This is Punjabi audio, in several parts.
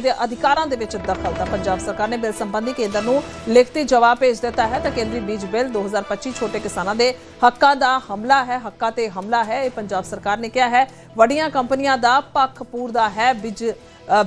ਦੇ ਅਧਿਕਾਰਾਂ ਦੇ ਵਿੱਚ ਦਖਲ ਦਾ ਪੰਜਾਬ ਸਰਕਾਰ ਨੇ ਬਿੱਲ ਸੰਬੰਧੀ ਕੇਂਦਰ ਨੂੰ ਲਿਖਤੀ ਜਵਾਬ ਭੇਜ ਦਿੱਤਾ ਹੈ ਤਾਂ ਕੇਂਦਰੀ ਬੀਜ ਬਿੱਲ 2025 ਛੋਟੇ ਕਿਸਾਨਾਂ ਦੇ ਹੱਕਾਂ ਦਾ ਹਮਲਾ ਹੈ, ਹੱਕਾਂ ਤੇ ਹਮਲਾ ਹੈ। ਇਹ ਪੰਜਾਬ ਸਰਕਾਰ ਨੇ ਕਿਹਾ ਹੈ, ਵੱਡੀਆਂ ਕੰਪਨੀਆਂ ਦਾ ਪੱਖ ਪੂਰਦਾ ਹੈ, ਬੀਜ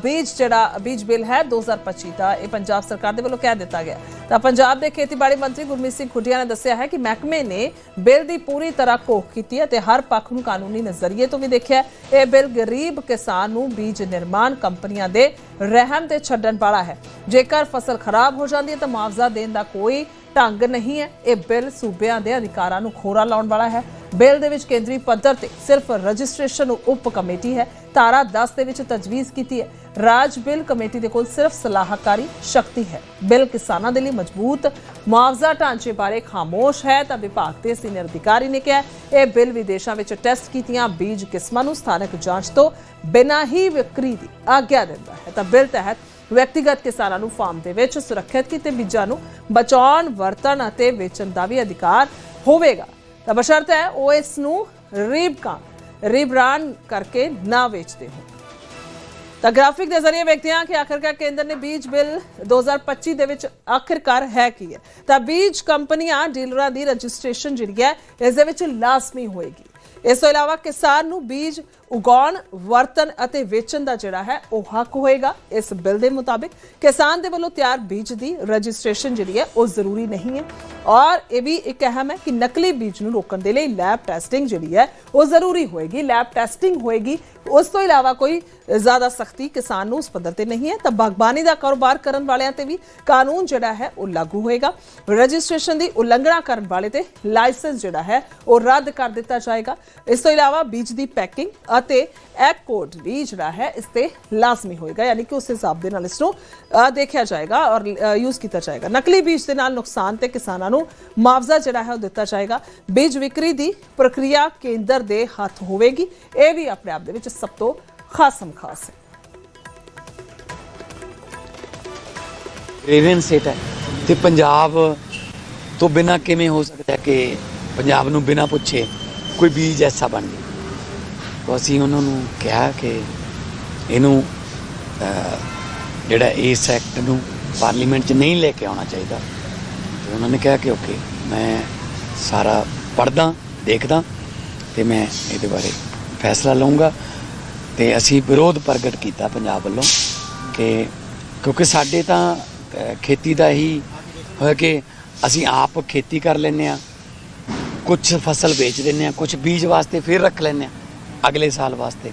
ਬੀਜ ਜਿਹੜਾ, ਬੀਜ ਬਿੱਲ ਹੈ 2025 ਦਾ, ਇਹ ਪੰਜਾਬ ਸਰਕਾਰ ਦੇ ਵੱਲੋਂ ਕਹਿ ਦਿੱਤਾ ਗਿਆ। ਤਾਂ ਪੰਜਾਬ ਦੇ ਖੇਤੀਬਾੜੀ ਮੰਤਰੀ ਗੁਰਮੀਤ ਸਿੰਘ ਖੁੱਡੀਆ ਨੇ ਦੱਸਿਆ ਹੈ ਕਿ ਮਹਿਕਮੇ ਨੇ ਬਿੱਲ ਦੀ ਪੂਰੀ ਤਰ੍ਹਾਂ ਘੋਖ ਕੀਤੀ ਹੈ ਤੇ ਹਰ ਪੱਖ ਨੂੰ ਕਾਨੂੰਨੀ ਨਜ਼ਰੀਏ ਤੋਂ ਵੀ ਦੇਖਿਆ ਇਹ ਬਿੱਲ ਗਰੀਬ ਕਿਸਾਨ ਨੂੰ ਬੀਜ ਨਿਰਮਾਣ ਕੰਪਨੀਆਂ ਦੇ ਰਹਿਮ ਤੇ ਛੱਡਣ ਵਾਲਾ ਹੈ। ਜੇਕਰ ਫਸਲ ਖਰਾਬ ਹੋ ਜਾਂਦੀ ਹੈ ਤਾਂ ਮੁਆਵਜ਼ਾ ਦੇਣ ਦਾ ਕੋਈ ਢੰਗ ਨਹੀਂ ਹੈ। ਇਹ ਬਿੱਲ ਸੂਬਿਆਂ ਦੇ ਅਧਿਕਾਰਾਂ ਨੂੰ ਖੋਰਾ ਲਾਉਣ ਵਾਲਾ ਹੈ। ਬਿੱਲ ਦੇ ਵਿੱਚ ਕੇਂਦਰੀ ਪੱਧਰ ਤੇ ਸਿਰਫ ਰਜਿਸਟ੍ਰੇਸ਼ਨ ਉਪ ਕਮੇਟੀ ਹੈ। ਧਾਰਾ 10 ਦੇ ਵਿੱਚ ਤਜਵੀਜ਼ ਕੀਤੀ ਹੈ। ਰਾਜ ਬਿੱਲ ਕਮੇਟੀ ਦੇ ਕੋਲ ਸਿਰਫ ਸਲਾਹਕਾਰੀ ਸ਼ਕਤੀ ਹੈ। ਬਿੱਲ ਕਿਸਾਨਾਂ ਦੇ ਲਈ ਮਜ਼ਬੂਤ ਮੁਆਵਜ਼ਾ ਢਾਂਚੇ ਬਾਰੇ ਖਾਮੋਸ਼ ਹੈ ਤਾਂ ਵਿਭਾਗ ਦੇ ਸੀਨੀਅਰ ਅਧਿਕਾਰੀ ਨੇ ਕਿਹਾ ਇਹ ਬਿੱਲ ਵਿਦੇਸ਼ਾਂ ਵਿੱਚ ਟੈਸਟ ਕੀਤੀਆਂ ਬੀਜ ਕਿਸਮਾਂ ਨੂੰ ਸਥਾਨਕ ਜਾਂਚ ਤੋਂ ਬਿਨਾਂ ਹੀ ਵਿਕਰੀ ਦੀ ਆਗਿਆ ਦਿੰਦਾ ਹੈ। ਤਾਂ ਬਿੱਲ ਤਹਿਤ ਵਿਅਕਤੀਗਤ ਕਿਸਾਨਾਂ ਨੂੰ ਫਾਰਮ ਦੇ ਵਿੱਚ ਸੁਰੱਖਿਅਤ ਕੀਤੇ ਬੀਜਾਂ ਨੂੰ ਬਚਾਉਣ, ਵਰਤਣ ਅਤੇ ਵੇਚਣ ਦਾ ਵੀ ਅਧਿਕਾਰ ਹੋਵੇਗਾ। ਤਾਂ ਬਸ਼ਰਤ ਹੈ, ਉਹ ਇਸ ਨੂੰ ਰੀਬਕਾ ਰੀਬ੍ਰਾਂਡ ਕਰਕੇ ਨਾ ਵੇਚਦੇ ਹੋ ਤਾਂ ਗ੍ਰਾਫਿਕ ਦੇ ਜ਼ਰੀਏ ਵੇਖਦੇ ਹਾਂ ਕਿ ਆਖਰਕਾਰ ਕੇਂਦਰ ਨੇ ਬੀਜ ਬਿੱਲ 2025 ਦੇ ਵਿੱਚ ਆਖਰਕਾਰ ਹੈ ਕੀ ਹੈ। ਤਾਂ ਬੀਜ ਕੰਪਨੀਆਂ, ਡੀਲਰਾਂ ਦੀ ਰਜਿਸਟ੍ਰੇਸ਼ਨ ਜਿਹੜੀ ਹੈ, ਇਸ ਦੇ ਵਿੱਚ ਲਾਜ਼ਮੀ ਹੋਏਗੀ। ਇਸ ਤੋਂ ਇਲਾਵਾ ਕਿਸਾਨ ਨੂੰ ਬੀਜ ਉਗਾਉਣ ਵਰਤਨ ਅਤੇ ਵੇਚਣ ਦਾ ਜਿਹੜਾ ਹੈ, ਉਹ ਹੱਕ ਹੋਏਗਾ। ਇਸ ਬਿੱਲ ਦੇ ਮੁਤਾਬਿਕ ਕਿਸਾਨ ਦੇ ਵੱਲੋਂ ਤਿਆਰ ਬੀਜ ਦੀ ਰਜਿਸਟ੍ਰੇਸ਼ਨ ਜਿਹੜੀ ਹੈ, ਉਹ ਜ਼ਰੂਰੀ ਨਹੀਂ ਹੈ। ਔਰ ਇਹ ਵੀ ਇੱਕ ਅਹਿਮ ਹੈ ਕਿ ਨਕਲੀ ਬੀਜ ਨੂੰ ਰੋਕਣ ਦੇ ਲਈ ਲੈਬ ਟੈਸਟਿੰਗ ਜਿਹੜੀ ਹੈ, ਉਹ ਜ਼ਰੂਰੀ ਹੋਏਗੀ। ਲੈਬ ਟੈਸਟਿੰਗ ਹੋਏਗੀ। ਉਸ ਤੋਂ ਇਲਾਵਾ ਕੋਈ ਜ਼ਿਆਦਾ ਸਖਤੀ ਕਿਸਾਨ ਨੂੰ ਉਸ ਪੱਧਰ ਤੇ ਨਹੀਂ ਹੈ। ਤਾਂ ਬਾਗਬਾਨੀ ਦਾ ਕਾਰੋਬਾਰ ਕਰਨ ਵਾਲਿਆਂ ਤੇ ਵੀ ਕਾਨੂੰਨ ਜਿਹੜਾ ਹੈ, ਉਹ ਲਾਗੂ ਹੋਏਗਾ। ਰਜਿਸਟ੍ਰੇਸ਼ਨ ਦੀ ਉਲੰਘਣਾ ਕਰਨ ਵਾਲੇ ਤੇ ਲਾਇਸੈਂਸ ਜਿਹੜਾ ਹੈ, ਉਹ ਰੱਦ ਕਰ ਦਿੱਤਾ ਜਾਏਗਾ। ਇਸ ਤੋਂ ਇਲਾਵਾ ਬੀਜ ਦੀ ਪੈਕਿੰਗ ਅਤੇ ਐਕ ਕੋਡ ਵੀ ਜਿਹੜਾ ਹੈ, ਇਸ ਤੇ ਲਾਜ਼ਮੀ ਹੋਏਗਾ, ਯਾਨੀ ਕਿ ਉਸ ਹਿਸਾਬ ਦੇ ਨਾਲ ਇਸ ਨੂੰ ਦੇਖਿਆ ਜਾਏਗਾ ਔਰ ਯੂਜ਼ ਕੀਤਾ ਜਾਏਗਾ। ਨਕਲੀ ਬੀਜ ਦੇ ਨਾਲ ਨੁਕਸਾਨ ਤੇ ਕਿਸਾਨਾਂ ਨੂੰ ਮੁਆਵਜ਼ਾ ਜਿਹੜਾ ਹੈ ਉਹ ਦਿੱਤਾ ਜਾਏਗਾ। ਬੀਜ ਵਿਕਰੀ ਦੀ ਪ੍ਰਕਿਰਿਆ ਕੇਂਦਰ ਦੇ ਹੱਥ ਹੋਵੇਗੀ। ਇਹ ਵੀ ਆਪਣੇ ਆਪ ਦੇ ਵਿੱਚ ਸਭ ਤੋਂ ਖਾਸਮ ਖਾਸ ਹੈ। ਰੇਵਨ ਸਟੇਟ ਹੈ ਤੇ ਪੰਜਾਬ ਤੋਂ ਬਿਨਾ ਕਿਵੇਂ ਹੋ ਸਕਦਾ ਕਿ ਪੰਜਾਬ ਨੂੰ ਬਿਨਾ ਪੁੱਛੇ ਕੋਈ ਬੀਜ ਐਸਾ ਬਣ ਗਿਆ ਤਾਂ ਅਸੀਂ ਉਹਨਾਂ ਨੂੰ ਕਿਹਾ ਕਿ ਇਹਨੂੰ ਜਿਹੜਾ ਇਸ ਐਕਟ ਨੂੰ ਪਾਰਲੀਮੈਂਟ 'ਚ ਨਹੀਂ ਲੈ ਕੇ ਆਉਣਾ ਚਾਹੀਦਾ। ਤੇ ਉਹਨਾਂ ਨੇ ਕਿਹਾ ਕਿ ਓਕੇ ਮੈਂ ਸਾਰਾ ਪੜਦਾ ਦੇਖਦਾ ਤੇ ਮੈਂ ਇਹਦੇ ਬਾਰੇ ਫੈਸਲਾ ਲਵਾਂਗਾ ਤੇ ਅਸੀਂ ਵਿਰੋਧ ਪ੍ਰਗਟ ਕੀਤਾ ਪੰਜਾਬ ਵੱਲੋਂ ਕਿ ਕਿਉਂਕਿ ਸਾਡੇ ਤਾਂ ਖੇਤੀ ਦਾ ਹੀ ਹੋਇਆ ਕਿ ਅਸੀਂ ਆਪ ਖੇਤੀ ਕਰ ਲੈਂਦੇ ਆ ਕੁਝ ਫਸਲ ਵੇਚ ਦਿੰਦੇ ਆ ਕੁਝ ਬੀਜ ਵਾਸਤੇ ਫਿਰ ਰੱਖ ਲੈਂਦੇ ਆ ਅਗਲੇ ਸਾਲ ਵਾਸਤੇ।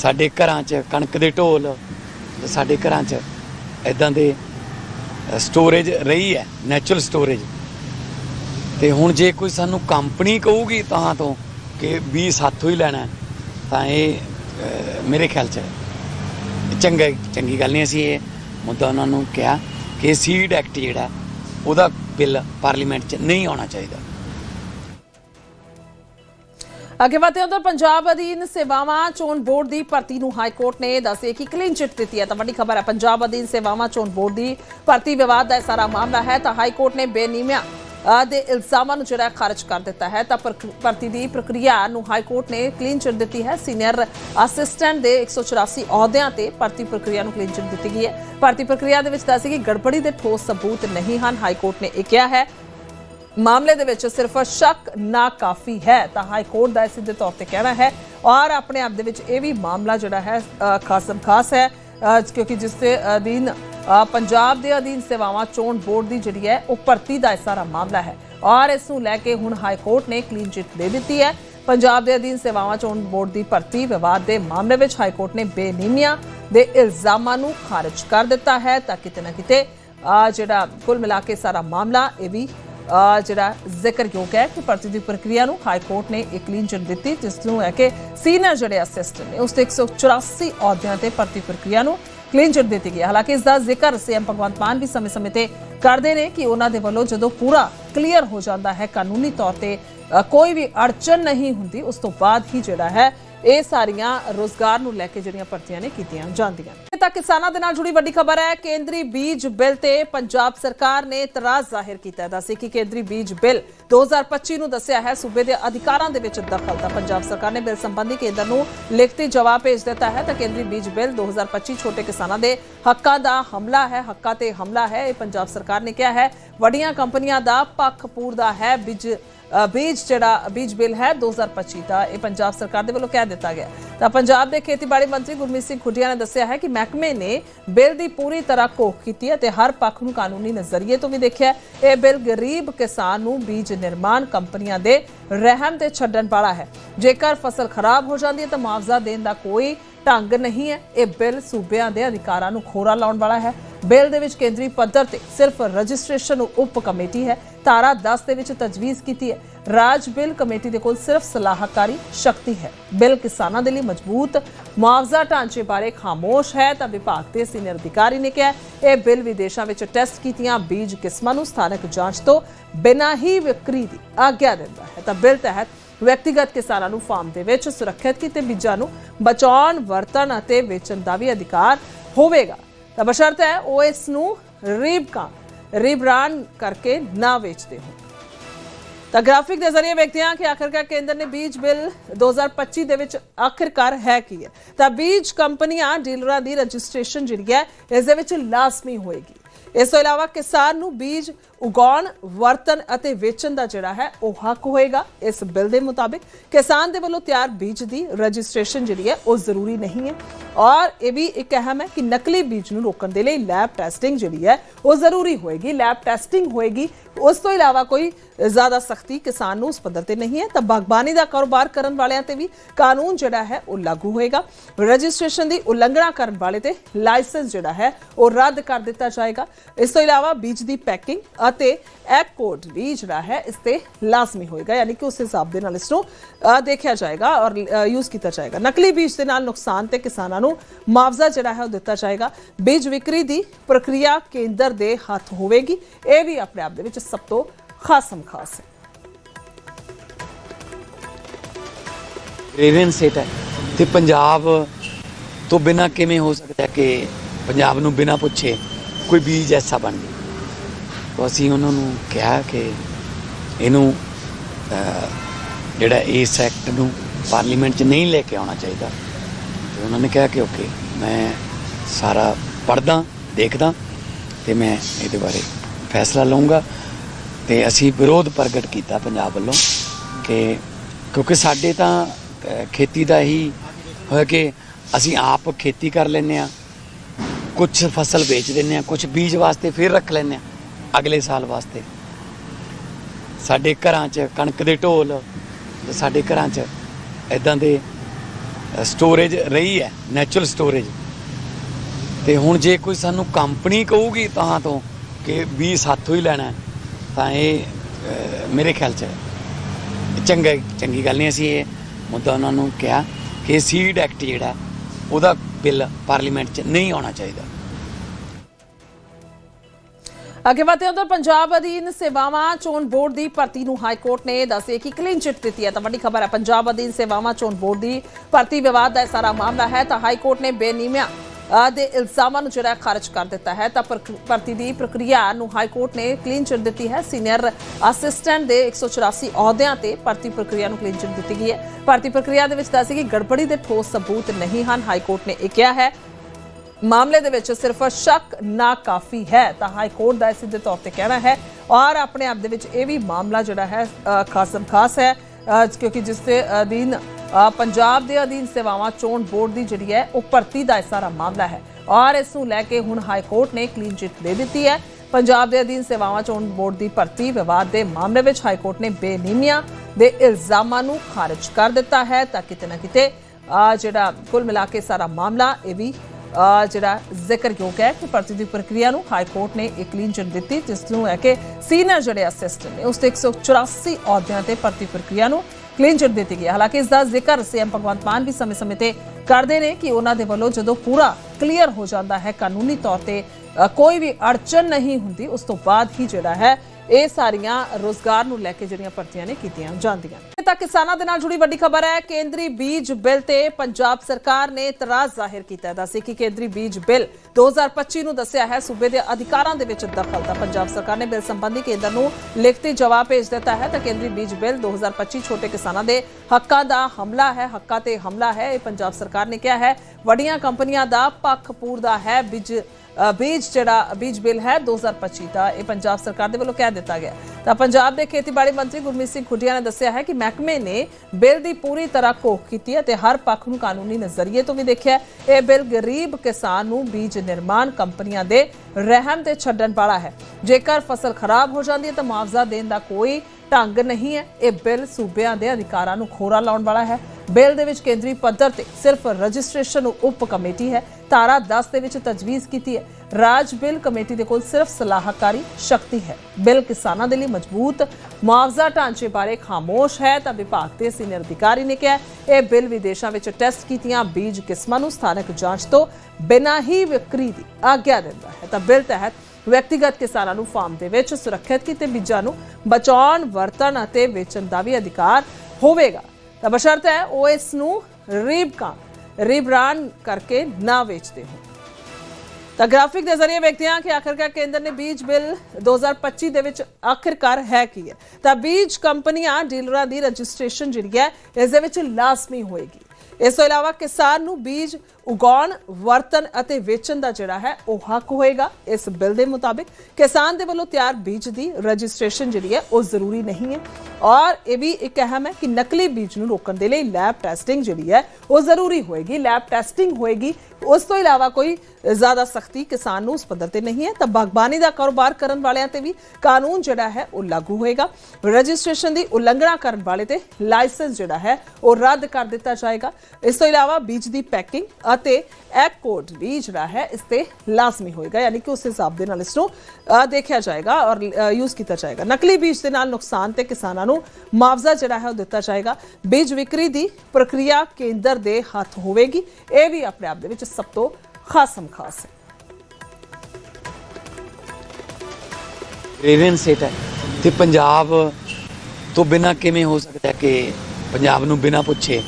ਸਾਡੇ ਘਰਾਂ 'ਚ ਕਣਕ ਦੇ ਢੋਲ ਸਾਡੇ ਘਰਾਂ 'ਚ ਇਦਾਂ ਦੇ ਸਟੋਰੇਜ ਰਹੀ ਹੈ ਨੈਚੁਰਲ ਸਟੋਰੇਜ ਤੇ ਹੁਣ ਜੇ ਕੋਈ ਸਾਨੂੰ ਕੰਪਨੀ ਕਹੂਗੀ ਤਾਂ ਤੋਂ ਕਿ ਵੀ ਸਾਥੋਂ ਹੀ ਲੈਣਾ ਤਾਂ ਇਹ ਮੇਰੇ ਖਿਆਲ 'ਚ ਚੰਗਾ ਚੰਗੀ ਗੱਲ ਨਹੀਂ ਅਸੀਂ ਇਹ ਮੁੱਦਾ ਉਹਨਾਂ ਨੂੰ ਕਿਹਾ ਕਿ ਸੀਡ ਐਕਟ ਜਿਹੜਾ, ਉਹਦਾ ਬਿੱਲ ਪਾਰਲੀਮੈਂਟ 'ਚ ਨਹੀਂ ਆਉਣਾ ਚਾਹੀਦਾ। ਅੱਗੇ ਵਧਦੇ ਹਾਂ ਤਾਂ ਪੰਜਾਬ ਅਧੀਨ ਸੇਵਾਵਾਂ ਚੋਣ ਬੋਰਡ ਦੀ ਭਰਤੀ ਨੂੰ ਹਾਈ ਕੋਰਟ ਨੇ ਦੱਸਿਆ ਕਿ ਕਲੀਨ ਚਿੱਟ ਦਿੱਤੀ ਹੈ। ਤਾਂ ਵੱਡੀ ਖਬਰ ਹੈ, ਪੰਜਾਬ ਅਧੀਨ ਸੇਵਾਵਾਂ ਚੋਣ ਬੋਰਡ ਦੀ ਭਰਤੀ ਵਿਵਾਦ ਦਾ ਸਾਰਾ ਮਾਮਲਾ ਹੈ। ਤਾਂ ਹਾਈ ਕੋਰਟ ਨੇ ਬੇਨੀਮੀਆਂ ਦੇ ਇਲਜ਼ਾਮਾਂ ਨੂੰ ਜਿਹੜਾ ਖਾਰਜ ਕਰ ਦਿੱਤਾ ਹੈ। ਤਾਂ ਭਰਤੀ ਦੀ ਪ੍ਰਕਿਰਿਆ ਨੂੰ ਹਾਈ ਕੋਰਟ ਨੇ ਕਲੀਨ ਚਿੱਟ ਦਿੱਤੀ ਹੈ। ਸੀਨੀਅਰ ਅਸਿਸਟੈਂਟ ਦੇ 184 ਅਹੁਦਿਆਂ ਤੇ ਭਰਤੀ ਪ੍ਰਕਿਰਿਆ ਨੂੰ ਕਲੀਨ ਚਿੱਟ ਦਿੱਤੀ ਗਈ ਹੈ। ਭਰਤੀ ਪ੍ਰਕਿਰਿਆ ਦੇ ਵਿੱਚ ਦੱਸਿਆ ਕਿ ਗੜਬੜੀ ਦੇ ਠੋਸ ਸਬੂਤ ਨਹੀਂ ਹਨ। ਹਾਈ ਕੋਰਟ ਨੇ ਇਹ ਕਿਹਾ ਹੈ। ਮਾਮਲੇ ਦੇ ਵਿੱਚ ਸਿਰਫ ਸ਼ੱਕ ਨਾ ਕਾਫੀ ਹੈ, ਤਾਂ ਹਾਈ ਕੋਰਟ ਦਾ ਸਿੱਧੇ ਤੌਰ ਤੇ ਕਹਿਣਾ ਹੈ। ਔਰ ਆਪਣੇ ਆਪ ਦੇ ਵਿੱਚ ਇਹ ਵੀ ਮਾਮਲਾ ਜਿਹੜਾ ਹੈ ਖਾਸਮ ਖਾਸ ਹੈ ਕਿਉਂਕਿ ਜਿਸ ਦੇ ਅਧੀਨ ਪੰਜਾਬ ਦੇ ਅਧੀਨ ਸੇਵਾਵਾਂ ਚੋਣ ਬੋਰਡ ਦੀ ਜਿਹੜੀ ਹੈ, ਉਹ ਭਰਤੀ ਦਾ ਇਹ ਸਾਰਾ ਮਾਮਲਾ ਹੈ। ਔਰ ਇਸ ਨੂੰ ਲੈ ਕੇ ਹੁਣ ਹਾਈ ਕੋਰਟ ਨੇ ਕਲੀਨ ਚਿੱਟ ਦੇ ਦਿੱਤੀ ਹੈ। ਪੰਜਾਬ ਦੇ ਅਧੀਨ ਸੇਵਾਵਾਂ ਚੋਣ ਬੋਰਡ ਦੀ ਭਰਤੀ ਵਿਵਾਦ ਦੇ ਮਾਮਲੇ ਵਿੱਚ ਹਾਈ ਕੋਰਟ ਨੇ ਬੇਨੀਮੀਆਂ ਦੇ ਇਲਜ਼ਾਮਾਂ ਨੂੰ ਖਾਰਜ ਕਰ ਦਿੱਤਾ ਹੈ, ਤਾਂ ਕਿਤੇ ਨਾ ਕਿਤੇ ਜਿਹੜਾ ਕੁੱਲ ਮਿਲਾ ਕੇ ਸਾਰਾ ਮਾਮਲਾ, ਇਹ ਵੀ ਅ, ਜ਼ਿਕਰ ਜ਼ਿਕਰਯੋਗ ਹੈ ਕਿ ਭਰਤੀ ਦੀ ਪ੍ਰਕਿਰਿਆ ਨੂੰ ਹਾਈ ਕੋਰਟ ਨੇ ਇੱਕ ਕਲੀਨ ਚਿੱਟ ਦਿੱਤੀ ਜਿਸ ਨੂੰ ਹੈ ਕਿ ਸੀਨੀਅਰ ਜਿਹੜੇ ਅਸਿਸਟੈਂਟ ਨੇ ਉਸ ਤੇ 184 ਅਹੁਦਿਆਂ ਤੇ ਭਰਤੀ ਪ੍ਰਕਿਰਿਆ ਨੂੰ ਕਲੀਨ ਚਿੱਟ ਦਿੱਤੀ ਗਈ ਹਾਲਾਂਕਿ ਇਸ ਦਾ ਜ਼ਿਕਰ ਸੀਐਮ ਭਗਵੰਤ ਮਾਨ ਵੀ ਸਮੇਂ-ਸਮੇਂ ਤੇ ਕਰਦੇ ਨੇ ਕਿ ਉਹਨਾਂ ਦੇ ਵੱਲੋਂ ਜਦੋਂ ਪੂਰਾ ਕਲੀਅਰ ਹੋ ਜਾਂਦਾ ਹੈ ਕਾਨੂੰਨੀ ਤੌਰ ਤੇ ਕੋਈ ਵੀ ਅੜਚਨ ਨਹੀਂ ਹੁੰਦੀ ਉਸ ਤੋਂ ਬਾਅਦ ਹੀ ਜਿਹੜਾ ਹੈ ਇਹ ਸਾਰੀਆਂ ਰੋਜ਼ਗਾਰ ਨੂੰ ਲੈ ਕੇ ਜਿਹੜੀਆਂ ਭਰਤੀਆਂ ਨੇ ਕੀਤੀਆਂ ਜਾਂਦੀਆਂ ਨੇ। ਤਾਂ ਕਿਸਾਨਾਂ ਦੇ ਨਾਲ ਜੁੜੀ ਵੱਡੀ ਖਬਰ ਹੈ, ਕੇਂਦਰੀ ਬੀਜ ਬਿੱਲ ਤੇ ਪੰਜਾਬ ਸਰਕਾਰ ਨੇ ਇਤਰਾਜ਼ ਜ਼ਾਹਿਰ ਕੀਤਾ ਦੱਸੇ ਕਿ ਕੇਂਦਰੀ ਬੀਜ ਬਿੱਲ 2025 ਨੂੰ ਦੱਸਿਆ ਹੈ, ਸੂਬੇ ਦੇ ਅਧਿਕਾਰਾਂ ਦੇ ਵਿੱਚ ਦਖਲ ਤਾਂ ਪੰਜਾਬ ਸਰਕਾਰ ਨੇ ਬਿੱਲ ਸੰਬੰਧੀ ਕੇਂਦਰ ਨੂੰ ਲਿਖਤੀ ਜਵਾਬ ਭੇਜ ਦਿੱਤਾ ਹੈ, ਤਾਂ ਕੇਂਦਰੀ ਬੀਜ ਬਿੱਲ 2025 ਛੋਟੇ ਕਿਸਾਨਾਂ ਦੇ ਹੱਕਾਂ ਦਾ ਹਮਲਾ ਹੈ, ਹੱਕਾਂ ਤੇ ਹਮਲਾ ਹੈ, ਇਹ ਪੰਜਾਬ ਸਰਕਾਰ ਨੇ ਕਿਹਾ ਹੈ ਵੱਡੀਆਂ ਕੰਪਨੀਆਂ ਦਾ ਪੱਖ ਪੂਰਦਾ ਹੈ, ਬੀਜ ਬੀਜ ਜਿਹੜਾ, ਬੀਜ ਬਿੱਲ ਹੈ 2025 ਦਾ, ਇਹ ਪੰਜਾਬ ਸਰਕਾਰ ਦੇ ਵੱਲੋਂ ਕਹਿ ਦਿੱਤਾ ਗਿਆ ਤਾਂ ਪੰਜਾਬ ਦੇ ਖੇਤੀਬਾੜੀ ਮੰਤਰੀ ਗੁਰਮੀਤ ਸਿੰਘ ਖੁੱਡੀਆ ਨੇ ਦੱਸਿਆ ਹੈ ਕਿ ਮੈਂ ਮਹਿਕਮੇ ਨੇ ਬਿੱਲ ਦੀ ਪੂਰੀ ਤਰ੍ਹਾਂ ਘੋਖ ਕੀਤੀ ਹੈ ਤੇ ਹਰ ਪੱਖ ਨੂੰ ਕਾਨੂੰਨੀ ਨਜ਼ਰੀਏ ਤੋਂ ਵੀ ਦੇਖਿਆ ਇਹ ਬਿੱਲ ਗਰੀਬ ਕਿਸਾਨ ਨੂੰ ਬੀਜ ਨਿਰਮਾਣ ਕੰਪਨੀਆਂ ਦੇ ਰਹਿਮ ਤੇ ਛੱਡਣ ਵਾਲਾ ਹੈ। ਜੇਕਰ ਫਸਲ ਖਰਾਬ ਹੋ ਜਾਂਦੀ ਹੈ ਤਾਂ ਮੁਆਵਜ਼ਾ ਦੇਣ ਦਾ ਕੋਈ ਢੰਗ ਨਹੀਂ ਹੈ। ਇਹ ਬਿੱਲ ਸੂਬਿਆਂ ਦੇ ਅਧਿਕਾਰਾਂ ਨੂੰ ਖੋਰਾ ਲਾਉਣ ਵਾਲਾ ਹੈ। ਬਿੱਲ ਦੇ ਵਿੱਚ ਕੇਂਦਰੀ ਪੱਧਰ ਤੇ ਸਿਰਫ ਰਜਿਸਟ੍ਰੇਸ਼ਨ ਉਪ ਕਮੇਟੀ ਹੈ। ਧਾਰਾ 10 ਦੇ ਵਿੱਚ ਤਜਵੀਜ਼ ਕੀਤੀ ਹੈ। ਰਾਜ ਬਿੱਲ ਕਮੇਟੀ ਦੇ ਕੋਲ ਸਿਰਫ ਸਲਾਹਕਾਰੀ ਸ਼ਕਤੀ ਹੈ। ਬਿੱਲ ਕਿਸਾਨਾਂ ਦੇ ਲਈ ਮਜ਼ਬੂਤ ਮੁਆਵਜ਼ਾ ਢਾਂਚੇ ਬਾਰੇ ਖਾਮੋਸ਼ ਹੈ ਤਾਂ ਵਿਭਾਗ ਦੇ ਸੀਨੀਅਰ ਅਧਿਕਾਰੀ ਨੇ ਕਿਹਾ ਇਹ ਬਿੱਲ ਵਿਦੇਸ਼ਾਂ ਵਿੱਚ ਟੈਸਟ ਕੀਤੀਆਂ ਬੀਜ ਕਿਸਮਾਂ ਨੂੰ ਸਥਾਨਕ ਜਾਂਚ ਤੋਂ ਬਿਨਾਂ ਹੀ ਵਿਕਰੀ ਦੀ ਆਗਿਆ ਦਿੰਦਾ ਹੈ। ਤਾਂ ਬਿੱਲ ਤਹਿਤ ਵਿਅਕਤੀਗਤ ਕਿਸਾਨਾਂ ਨੂੰ ਫਾਰਮ ਦੇ ਵਿੱਚ ਸੁਰੱਖਿਅਤ ਕੀਤੇ ਬੀਜਾਂ ਨੂੰ ਬਚਾਉਣ, ਵਰਤਣ ਅਤੇ ਵੇਚਣ ਦਾ ਵੀ ਅਧਿਕਾਰ ਹੋਵੇਗਾ। ਤਾਂ ਬਸ਼ਰਤ ਹੈ, ਉਹ ਇਸ ਨੂੰ ਰੀਬਕਾ ਰੀਬ੍ਰਾਂਡ ਕਰਕੇ ਨਾ ਵੇਚਦੇ ਹੋ ਤਾਂ ਗ੍ਰਾਫਿਕ ਦੇ ਜ਼ਰੀਏ ਵੇਖਦੇ ਹਾਂ ਕਿ ਆਖਰਕਾਰ ਕੇਂਦਰ ਨੇ ਬੀਜ ਬਿੱਲ 2025 ਦੇ ਵਿੱਚ ਆਖਰਕਾਰ ਹੈ ਕੀ ਹੈ। ਤਾਂ ਬੀਜ ਕੰਪਨੀਆਂ, ਡੀਲਰਾਂ ਦੀ ਰਜਿਸਟ੍ਰੇਸ਼ਨ ਜਿਹੜੀ ਹੈ, ਇਸ ਦੇ ਵਿੱਚ ਲਾਜ਼ਮੀ ਹੋਏਗੀ। ਇਸ ਤੋਂ ਇਲਾਵਾ ਕਿਸਾਨ ਨੂੰ ਬੀਜ ਉਗਾਉਣ ਵਰਤਨ ਅਤੇ ਵੇਚਣ ਦਾ ਜਿਹੜਾ ਹੈ ਉਹ ਹੱਕ ਹੋਏਗਾ। ਇਸ ਬਿੱਲ ਦੇ ਮੁਤਾਬਿਕ ਕਿਸਾਨ ਦੇ ਵੱਲੋਂ ਤਿਆਰ ਬੀਜ ਦੀ ਰਜਿਸਟ੍ਰੇਸ਼ਨ ਜਿਹੜੀ ਹੈ ਉਹ ਜ਼ਰੂਰੀ ਨਹੀਂ ਹੈ। ਔਰ ਇਹ ਵੀ ਇੱਕ ਅਹਿਮ ਹੈ ਕਿ ਨਕਲੀ ਬੀਜ ਨੂੰ ਰੋਕਣ ਦੇ ਲਈ ਲੈਬ ਟੈਸਟਿੰਗ ਜਿਹੜੀ ਹੈ ਉਹ ਜ਼ਰੂਰੀ ਹੋਏਗੀ। ਲੈਬ ਟੈਸਟਿੰਗ ਹੋਏਗੀ। ਉਸ ਤੋਂ ਇਲਾਵਾ ਕੋਈ ਜ਼ਿਆਦਾ ਸਖਤੀ ਕਿਸਾਨ ਨੂੰ ਉਸ ਪੱਧਰ ਤੇ ਨਹੀਂ ਹੈ। ਤਾਂ ਬਾਗਬਾਨੀ ਦਾ ਕਾਰੋਬਾਰ ਕਰਨ ਵਾਲਿਆਂ ਤੇ ਵੀ ਕਾਨੂੰਨ ਜਿਹੜਾ ਹੈ ਉਹ ਲਾਗੂ ਹੋਏਗਾ। ਰਜਿਸਟ੍ਰੇਸ਼ਨ ਦੀ ਉਲੰਘਣਾ ਕਰਨ ਵਾਲੇ ਤੇ ਲਾਇਸੈਂਸ ਜਿਹੜਾ ਹੈ ਉਹ ਰੱਦ ਕਰ ਦਿੱਤਾ ਜਾਏਗਾ। ਇਸ ਤੋਂ ਇਲਾਵਾ ਬੀਜ ਦੀ ਪੈਕਿੰਗ ਅਤੇ ਐਕ ਕੋਡ ਵੀ ਜਿਹੜਾ ਹੈ ਇਸ ਤੇ ਲਾਜ਼ਮੀ ਹੋਏਗਾ, ਯਾਨੀ ਕਿ ਉਸ ਹਿਸਾਬ ਦੇ ਨਾਲ ਇਸ ਨੂੰ ਦੇਖਿਆ ਜਾਏਗਾ ਔਰ ਯੂਜ਼ ਕੀਤਾ ਜਾਏਗਾ। ਨਕਲੀ ਬੀਜ ਦੇ ਨਾਲ ਨੁਕਸਾਨ ਤੇ ਕਿਸਾਨਾਂ ਨੂੰ ਮੁਆਵਜ਼ਾ ਜਿਹੜਾ ਹੈ ਉਹ ਦਿੱਤਾ ਜਾਏਗਾ। ਬੀਜ ਵਿਕਰੀ ਦੀ ਪ੍ਰਕਿਰਿਆ ਕੇਂਦਰ ਦੇ ਹੱਥ ਹੋਵੇਗੀ। ਇਹ ਵੀ ਆਪਣੇ ਆਪ ਦੇ ਵਿੱਚ ਸਭ ਤੋਂ ਖਾਸਮ ਖਾਸ ਹੈ। ਰੇਵਨ ਸਟੇਟ ਹੈ ਤੇ ਪੰਜਾਬ ਤੋਂ ਬਿਨਾ ਕਿਵੇਂ ਹੋ ਸਕਦਾ ਕਿ ਪੰਜਾਬ ਨੂੰ ਬਿਨਾ ਪੁੱਛੇ ਕੋਈ ਬੀਜ ਐਸਾ ਬਣ ਗਿਆ ਤਾਂ ਅਸੀਂ ਉਹਨਾਂ ਨੂੰ ਕਿਹਾ ਕਿ ਇਹਨੂੰ ਜਿਹੜਾ ਇਸ ਐਕਟ ਨੂੰ ਪਾਰਲੀਮੈਂਟ 'ਚ ਨਹੀਂ ਲੈ ਕੇ ਆਉਣਾ ਚਾਹੀਦਾ। ਤੇ ਉਹਨਾਂ ਨੇ ਕਿਹਾ ਕਿ ਓਕੇ ਮੈਂ ਸਾਰਾ ਪੜਦਾ ਦੇਖਦਾ ਤੇ ਮੈਂ ਇਹਦੇ ਬਾਰੇ ਫੈਸਲਾ ਲਵਾਂਗਾ ਤੇ ਅਸੀਂ ਵਿਰੋਧ ਪ੍ਰਗਟ ਕੀਤਾ ਪੰਜਾਬ ਵੱਲੋਂ ਕਿ ਕਿਉਂਕਿ ਸਾਡੇ ਤਾਂ ਖੇਤੀ ਦਾ ਹੀ ਹੋਇਆ ਕਿ ਅਸੀਂ ਆਪ ਖੇਤੀ ਕਰ ਲੈਂਦੇ ਆ ਕੁਝ ਫਸਲ ਵੇਚ ਦਿੰਦੇ ਆ ਕੁਝ ਬੀਜ ਵਾਸਤੇ ਫਿਰ ਰੱਖ ਲੈਂਦੇ ਆ ਅਗਲੇ ਸਾਲ ਵਾਸਤੇ। ਸਾਡੇ ਘਰਾਂ 'ਚ ਕਣਕ ਦੇ ਢੋਲ ਤੇ ਸਾਡੇ ਘਰਾਂ 'ਚ ਇਦਾਂ ਦੇ ਸਟੋਰੇਜ ਰਹੀ ਹੈ ਨੈਚੁਰਲ ਸਟੋਰੇਜ ਤੇ ਹੁਣ ਜੇ ਕੋਈ ਸਾਨੂੰ ਕੰਪਨੀ ਕਹੂਗੀ ਤਾਂ ਤੋਂ ਕਿ ਵੀ ਸਾਥੋਂ ਹੀ ਲੈਣਾ ਤਾਂ ਇਹ ਮੇਰੇ ਖਿਆਲ 'ਚ ਚੰਗਾ ਚੰਗੀ ਗੱਲ ਨਹੀਂ ਅਸੀਂ ਇਹ ਮੁੱਦਾ ਉਹਨਾਂ ਨੂੰ ਕਿਹਾ ਕਿ ਸੀਡ ਐਕਟ ਜਿਹੜਾ, ਉਹਦਾ ਬਿੱਲ ਪਾਰਲੀਮੈਂਟ 'ਚ ਨਹੀਂ ਆਉਣਾ ਚਾਹੀਦਾ। ਅੱਗੇ ਵਧਦੇ ਹਾਂ ਤਾਂ ਪੰਜਾਬ ਅਧੀਨ ਸੇਵਾਵਾਂ ਚੋਣ ਬੋਰਡ ਦੀ ਭਰਤੀ ਨੂੰ ਹਾਈ ਕੋਰਟ ਨੇ ਦੱਸਿਆ ਕਿ ਕਲੀਨ ਚਿੱਟ ਦਿੱਤੀ ਹੈ। ਤਾਂ ਵੱਡੀ ਖਬਰ ਹੈ, ਪੰਜਾਬ ਅਧੀਨ ਸੇਵਾਵਾਂ ਚੋਣ ਬੋਰਡ ਦੀ ਭਰਤੀ ਵਿਵਾਦ ਦਾ ਇਹ ਸਾਰਾ ਮਾਮਲਾ ਹੈ ਤਾਂ ਹਾਈ ਕੋਰਟ ਨੇ ਬੇਨੀਮੀਆਂ ਦੇ ਇਲਜ਼ਾਮਾਂ ਨੂੰ ਜਿਹੜਾ ਖਾਰਜ ਕਰ ਦਿੱਤਾ ਹੈ। ਤਾਂ ਪ੍ਰਕ- ਭਰਤੀ ਦੀ ਪ੍ਰਕਿਰਿਆ ਨੂੰ ਹਾਈ ਕੋਰਟ ਨੇ ਕਲੀਨ ਚਿੱਟ ਦਿੱਤੀ ਹੈ। ਸੀਨੀਅਰ ਅਸਿਸਟੈਂਟ ਦੇ 184 ਅਹੁਦਿਆਂ ਤੇ ਭਰਤੀ ਪ੍ਰਕਿਰਿਆ ਨੂੰ ਕਲੀਨ ਚਿੱਟ ਦਿੱਤੀ ਗਈ ਹੈ। ਭਰਤੀ ਪ੍ਰਕਿਰਿਆ ਦੇ ਵਿੱਚ ਦੱਸਿਆ ਕਿ ਗੜਬੜੀ ਦੇ ਠੋਸ ਸਬੂਤ ਨਹੀਂ ਹਨ। ਹਾਈ ਕੋਰਟ ਨੇ ਇਹ ਕਿਹਾ ਹੈ। ਮਾਮਲੇ ਦੇ ਵਿੱਚ ਸਿਰਫ ਸ਼ੱਕ ਨਾ ਕਾਫੀ ਹੈ। ਤਾਂ ਹਾਈ ਕੋਰਟ ਦਾ ਇਹ ਸਿੱਧੇ ਤੌਰ ਤੇ ਕਹਿਣਾ ਹੈ ਔਰ ਆਪਣੇ ਆਪ ਦੇ ਵਿੱਚ ਇਹ ਵੀ ਮਾਮਲਾ ਜਿਹੜਾ ਹੈ ਖਾਸਮ ਖਾਸ ਹੈ ਕਿਉਂਕਿ ਜਿਸ ਦੇ ਅਧੀਨ ਪੰਜਾਬ ਦੇ ਅਧੀਨ ਸੇਵਾਵਾਂ ਚੋਣ ਬੋਰਡ ਦੀ ਜਿਹੜੀ ਹੈ, ਉਹ ਭਰਤੀ ਦਾ ਇਹ ਸਾਰਾ ਮਾਮਲਾ ਹੈ। ਔਰ ਇਸ ਨੂੰ ਲੈ ਕੇ ਹੁਣ ਹਾਈ ਕੋਰਟ ਨੇ ਕਲੀਨ ਚਿੱਟ ਦੇ ਦਿੱਤੀ ਹੈ। ਪੰਜਾਬ ਦੇ ਅਧੀਨ ਸੇਵਾਵਾਂ ਚੋਣ ਬੋਰਡ ਦੀ ਭਰਤੀ ਵਿਵਾਦ ਦੇ ਮਾਮਲੇ ਵਿੱਚ ਹਾਈ ਕੋਰਟ ਨੇ ਬੇਨੀਮੀਆਂ ਦੇ ਇਲਜ਼ਾਮਾਂ ਨੂੰ ਖਾਰਜ ਕਰ ਦਿੱਤਾ ਹੈ ਤਾਂ ਕਿਤੇ ਨਾ ਕਿਤੇ ਜਿਹੜਾ ਕੁੱਲ ਮਿਲਾ ਕੇ ਸਾਰਾ ਮਾਮਲਾ ਇਹ ਵੀ ਅ, ਜਿਹੜਾ ਜ਼ਿਕਰਯੋਗ ਹੈ ਕਿ ਭਰਤੀ ਦੀ ਪ੍ਰਕਿਰਿਆ ਨੂੰ ਹਾਈ ਕੋਰਟ ਨੇ ਇੱਕ ਕਲੀਨ ਚਿੱਟ ਦਿੱਤੀ ਜਿਸ ਨੂੰ ਹੈ ਕਿ ਸੀਨੀਅਰ ਜਿਹੜੇ ਅਸਿਸਟੈਂਟ ਨੇ ਉਸ ਤੇ 184 ਅਹੁਦਿਆਂ ਤੇ ਭਰਤੀ ਪ੍ਰਕਿਰਿਆ ਨੂੰ ਕਲੀਨ ਚਿੱਟ ਦਿੱਤੀ ਗਈ ਹਾਲਾਂਕਿ ਇਸ ਦਾ ਜ਼ਿਕਰ ਸੀਐਮ ਭਗਵੰਤ ਮਾਨ ਵੀ ਸਮੇਂ-ਸਮੇਂ ਤੇ ਕਰਦੇ ਨੇ ਕਿ ਉਹਨਾਂ ਦੇ ਵੱਲੋਂ ਜਦੋਂ ਪੂਰਾ ਕਲੀਅਰ ਹੋ ਜਾਂਦਾ ਹੈ ਕਾਨੂੰਨੀ ਤੌਰ ਤੇ ਕੋਈ ਵੀ ਅੜਚਨ ਨਹੀਂ ਹੁੰਦੀ ਉਸ ਤੋਂ ਬਾਅਦ ਹੀ ਜਿਹੜਾ ਹੈ ਇਹ ਸਾਰੀਆਂ ਰੋਜ਼ਗਾਰ ਨੂੰ ਲੈ ਕੇ ਜਿਹੜੀਆਂ ਭਰਤੀਆਂ ਨੇ ਕੀਤੀਆਂ ਜਾਂਦੀਆਂ ਤਾਂ ਕਿਸਾਨਾਂ ਦੇ ਨਾਲ ਜੁੜੀ ਵੱਡੀ ਖਬਰ ਹੈ, ਕੇਂਦਰੀ ਬੀਜ ਬਿੱਲ ਤੇ ਪੰਜਾਬ ਸਰਕਾਰ ਨੇ ਇਤਰਾਜ਼ ਜ਼ਾਹਿਰ ਕੀਤਾ ਦੱਸੇ ਕਿ ਕੇਂਦਰੀ ਬੀਜ ਬਿੱਲ 2025 ਨੂੰ ਦੱਸਿਆ ਹੈ, ਸੂਬੇ ਦੇ ਅਧਿਕਾਰਾਂ ਦੇ ਵਿੱਚ ਦਖਲ ਦਾ ਪੰਜਾਬ ਸਰਕਾਰ ਨੇ ਬਿੱਲ ਸੰਬੰਧੀ ਕੇਂਦਰ ਨੂੰ ਲਿਖਤੀ ਜਵਾਬ ਭੇਜ ਦਿੱਤਾ ਹੈ। ਤਾਂ ਕੇਂਦਰੀ ਬੀਜ ਬਿੱਲ 2025 ਛੋਟੇ ਕਿਸਾਨਾਂ ਦੇ ਹੱਕਾਂ ਦਾ ਹਮਲਾ ਹੈ, ਹੱਕਾਂ ਤੇ ਹਮਲਾ ਹੈ। ਇਹ ਪੰਜਾਬ ਸਰਕਾਰ ਨੇ ਕਿਹਾ ਹੈ, ਵੱਡੀਆਂ ਕੰਪਨੀਆਂ ਦਾ ਪੱਖ ਪੂਰਦਾ ਹੈ, ਬੀਜ ਬੀਜ ਜਿਹੜਾ, ਬੀਜ ਬਿੱਲ ਹੈ 2025 ਦਾ, ਇਹ ਪੰਜਾਬ ਸਰਕਾਰ ਦੇ ਵੱਲੋਂ ਕਹਿ ਦਿੱਤਾ ਗਿਆ। ਤਾਂ ਪੰਜਾਬ ਦੇ ਖੇਤੀਬਾੜੀ ਮੰਤਰੀ ਗੁਰਮੀਤ ਸਿੰਘ ਖੁੱਡੀਆ ਨੇ ਦੱਸਿਆ ਹੈ ਕਿ ਮਹਿਕਮੇ ਨੇ ਬਿੱਲ ਦੀ ਪੂਰੀ ਤਰ੍ਹਾਂ ਘੋਖ ਕੀਤੀ ਹੈ ਤੇ ਹਰ ਪੱਖ ਨੂੰ ਕਾਨੂੰਨੀ ਨਜ਼ਰੀਏ ਤੋਂ ਵੀ ਦੇਖਿਆ ਇਹ ਬਿੱਲ ਗਰੀਬ ਕਿਸਾਨ ਨੂੰ ਬੀਜ ਨਿਰਮਾਣ ਕੰਪਨੀਆਂ ਦੇ ਰਹਿਮ ਤੇ ਛੱਡਣ ਵਾਲਾ ਹੈ। ਜੇਕਰ ਫਸਲ ਖਰਾਬ ਹੋ ਜਾਂਦੀ ਹੈ ਤਾਂ ਮੁਆਵਜ਼ਾ ਦੇਣ ਦਾ ਕੋਈ ਢੰਗ ਨਹੀਂ ਹੈ। ਇਹ ਬਿੱਲ ਸੂਬਿਆਂ ਦੇ ਅਧਿਕਾਰਾਂ ਨੂੰ ਖੋਰਾ ਲਾਉਣ ਵਾਲਾ ਹੈ। ਬਿੱਲ ਦੇ ਵਿੱਚ ਕੇਂਦਰੀ ਪੱਧਰ ਤੇ ਸਿਰਫ ਰਜਿਸਟ੍ਰੇਸ਼ਨ ਉਪ ਕਮੇਟੀ ਹੈ। ਧਾਰਾ 10 ਦੇ ਵਿੱਚ ਤਜਵੀਜ਼ ਕੀਤੀ ਹੈ। ਰਾਜ ਬਿੱਲ ਕਮੇਟੀ ਦੇ ਕੋਲ ਸਿਰਫ ਸਲਾਹਕਾਰੀ ਸ਼ਕਤੀ ਹੈ। ਬਿੱਲ ਕਿਸਾਨਾਂ ਦੇ ਲਈ ਮਜ਼ਬੂਤ ਮੁਆਵਜ਼ਾ ਢਾਂਚੇ ਬਾਰੇ ਖਾਮੋਸ਼ ਹੈ ਤਾਂ ਵਿਭਾਗ ਦੇ ਸੀਨੀਅਰ ਅਧਿਕਾਰੀ ਨੇ ਕਿਹਾ ਇਹ ਬਿੱਲ ਵਿਦੇਸ਼ਾਂ ਵਿੱਚ ਟੈਸਟ ਕੀਤੀਆਂ ਬੀਜ ਕਿਸਮਾਂ ਨੂੰ ਸਥਾਨਕ ਜਾਂਚ ਤੋਂ ਬਿਨਾਂ ਹੀ ਵਿਕਰੀ ਦੀ ਆਗਿਆ ਦਿੰਦਾ ਹੈ। ਤਾਂ ਬਿੱਲ ਤਹਿਤ ਵਿਅਕਤੀਗਤ ਕਿਸਾਨਾਂ ਨੂੰ ਫਾਰਮ ਦੇ ਵਿੱਚ ਸੁਰੱਖਿਅਤ ਕੀਤੇ ਬੀਜਾਂ ਨੂੰ ਬਚਾਉਣ, ਵਰਤਣ ਅਤੇ ਵੇਚਣ ਦਾ ਵੀ ਅਧਿਕਾਰ ਹੋਵੇਗਾ। ਤਾਂ ਬਸ਼ਰਤ ਹੈ, ਉਹ ਇਸ ਨੂੰ ਰੀਬਕਾ ਰੀਬ੍ਰਾਂਡ ਕਰਕੇ ਨਾ ਵੇਚਦੇ ਹੋ ਤਾਂ ਗ੍ਰਾਫਿਕ ਦੇ ਜ਼ਰੀਏ ਵੇਖਦੇ ਹਾਂ ਕਿ ਆਖਰਕਾਰ ਕੇਂਦਰ ਨੇ ਬੀਜ ਬਿੱਲ 2025 ਦੇ ਵਿੱਚ ਆਖਰਕਾਰ ਹੈ ਕੀ ਹੈ। ਤਾਂ ਬੀਜ ਕੰਪਨੀਆਂ, ਡੀਲਰਾਂ ਦੀ ਰਜਿਸਟ੍ਰੇਸ਼ਨ ਜਿਹੜੀ ਹੈ, ਇਸ ਦੇ ਵਿੱਚ ਲਾਜ਼ਮੀ ਹੋਏਗੀ। ਇਸ ਤੋਂ ਇਲਾਵਾ ਕਿਸਾਨ ਨੂੰ ਬੀਜ ਉਗਾਉਣ ਵਰਤਨ ਅਤੇ ਵੇਚਣ ਦਾ ਜਿਹੜਾ ਹੈ, ਉਹ ਹੱਕ ਹੋਏਗਾ। ਇਸ ਬਿੱਲ ਦੇ ਮੁਤਾਬਿਕ ਕਿਸਾਨ ਦੇ ਵੱਲੋਂ ਤਿਆਰ ਬੀਜ ਦੀ ਰਜਿਸਟ੍ਰੇਸ਼ਨ ਜਿਹੜੀ ਹੈ, ਉਹ ਜ਼ਰੂਰੀ ਨਹੀਂ ਹੈ। ਔਰ ਇਹ ਵੀ ਇੱਕ ਅਹਿਮ ਹੈ ਕਿ ਨਕਲੀ ਬੀਜ ਨੂੰ ਰੋਕਣ ਦੇ ਲਈ ਲੈਬ ਟੈਸਟਿੰਗ ਜਿਹੜੀ ਹੈ, ਉਹ ਜ਼ਰੂਰੀ ਹੋਏਗੀ। ਲੈਬ ਟੈਸਟਿੰਗ ਹੋਏਗੀ। ਉਸ ਤੋਂ ਇਲਾਵਾ ਕੋਈ ਜ਼ਿਆਦਾ ਸਖਤੀ ਕਿਸਾਨ ਨੂੰ ਉਸ ਪੱਧਰ ਤੇ ਨਹੀਂ ਹੈ, ਤਾਂ ਬਾਗਬਾਨੀ ਦਾ ਕਾਰੋਬਾਰ ਕਰਨ ਵਾਲਿਆਂ ਤੇ ਵੀ ਕਾਨੂੰਨ ਜਿਹੜਾ ਹੈ, ਉਹ ਲਾਗੂ ਹੋਏਗਾ। ਰਜਿਸਟ੍ਰੇਸ਼ਨ ਦੀ ਉਲੰਘਣਾ ਕਰਨ ਵਾਲੇ ਤੇ ਲਾਇਸੈਂਸ ਜਿਹੜਾ ਹੈ, ਉਹ ਰੱਦ ਕਰ ਦਿੱਤਾ ਜਾਏਗਾ। ਇਸ ਤੋਂ ਇਲਾਵਾ ਬੀਜ ਦੀ ਪੈਕਿੰਗ ਅਤੇ ਐਕ ਕੋਡ ਵੀ ਜਿਹੜਾ ਹੈ ਇਸ ਤੇ ਲਾਜ਼ਮੀ ਹੋਏਗਾ, ਯਾਨੀ ਕਿ ਉਸ ਹਿਸਾਬ ਦੇ ਨਾਲ ਇਸ ਨੂੰ ਦੇਖਿਆ ਜਾਏਗਾ ਔਰ ਯੂਜ਼ ਕੀਤਾ ਜਾਏਗਾ। ਨਕਲੀ ਬੀਜ ਦੇ ਨਾਲ ਨੁਕਸਾਨ ਤੇ ਕਿਸਾਨਾਂ ਨੂੰ ਮੁਆਵਜ਼ਾ ਜਿਹੜਾ ਹੈ ਉਹ ਦਿੱਤਾ ਜਾਏਗਾ। ਬੀਜ ਵਿਕਰੀ ਦੀ ਪ੍ਰਕਿਰਿਆ ਕੇਂਦਰ ਦੇ ਹੱਥ ਹੋਵੇਗੀ। ਇਹ ਵੀ ਆਪਣੇ ਆਪ ਦੇ ਵਿੱਚ ਸਭ ਤੋਂ ਖਾਸਮ ਖਾਸ ਹੈ। ਰੇਵਨ ਸੇਟ ਹੈ ਤੇ ਪੰਜਾਬ ਤੋਂ ਬਿਨਾ ਕਿਵੇਂ ਹੋ ਸਕਦਾ ਕਿ ਪੰਜਾਬ ਨੂੰ ਬਿਨਾ ਪੁੱਛੇ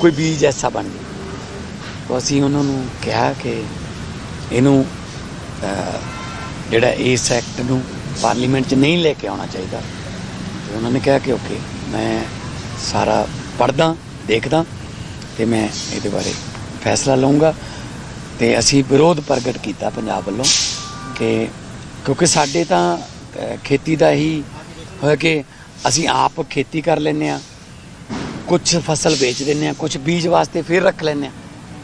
ਕੋਈ ਬੀਜ ਐਸਾ ਬਣ ਜੇ ਤਾਂ ਅਸੀਂ ਉਹਨਾਂ ਨੂੰ ਕਿਹਾ ਕਿ ਇਹਨੂੰ ਜਿਹੜਾ ਇਸ ਐਕਟ ਨੂੰ ਪਾਰਲੀਮੈਂਟ 'ਚ ਨਹੀਂ ਲੈ ਕੇ ਆਉਣਾ ਚਾਹੀਦਾ। ਤੇ ਉਹਨਾਂ ਨੇ ਕਿਹਾ ਕਿ ਓਕੇ ਮੈਂ ਸਾਰਾ ਪੜਦਾ ਦੇਖਦਾ ਤੇ ਮੈਂ ਇਹਦੇ ਬਾਰੇ ਫੈਸਲਾ ਲਵਾਂਗਾ ਤੇ ਅਸੀਂ ਵਿਰੋਧ ਪ੍ਰਗਟ ਕੀਤਾ ਪੰਜਾਬ ਵੱਲੋਂ ਕਿ ਕਿਉਂਕਿ ਸਾਡੇ ਤਾਂ ਖੇਤੀ ਦਾ ਹੀ ਹੋਇਆ ਕਿ ਅਸੀਂ ਆਪ ਖੇਤੀ ਕਰ ਲੈਂਦੇ ਆ ਕੁਝ ਫਸਲ ਵੇਚ ਦਿੰਦੇ ਆ ਕੁਝ ਬੀਜ ਵਾਸਤੇ ਫਿਰ ਰੱਖ ਲੈਂਦੇ ਆ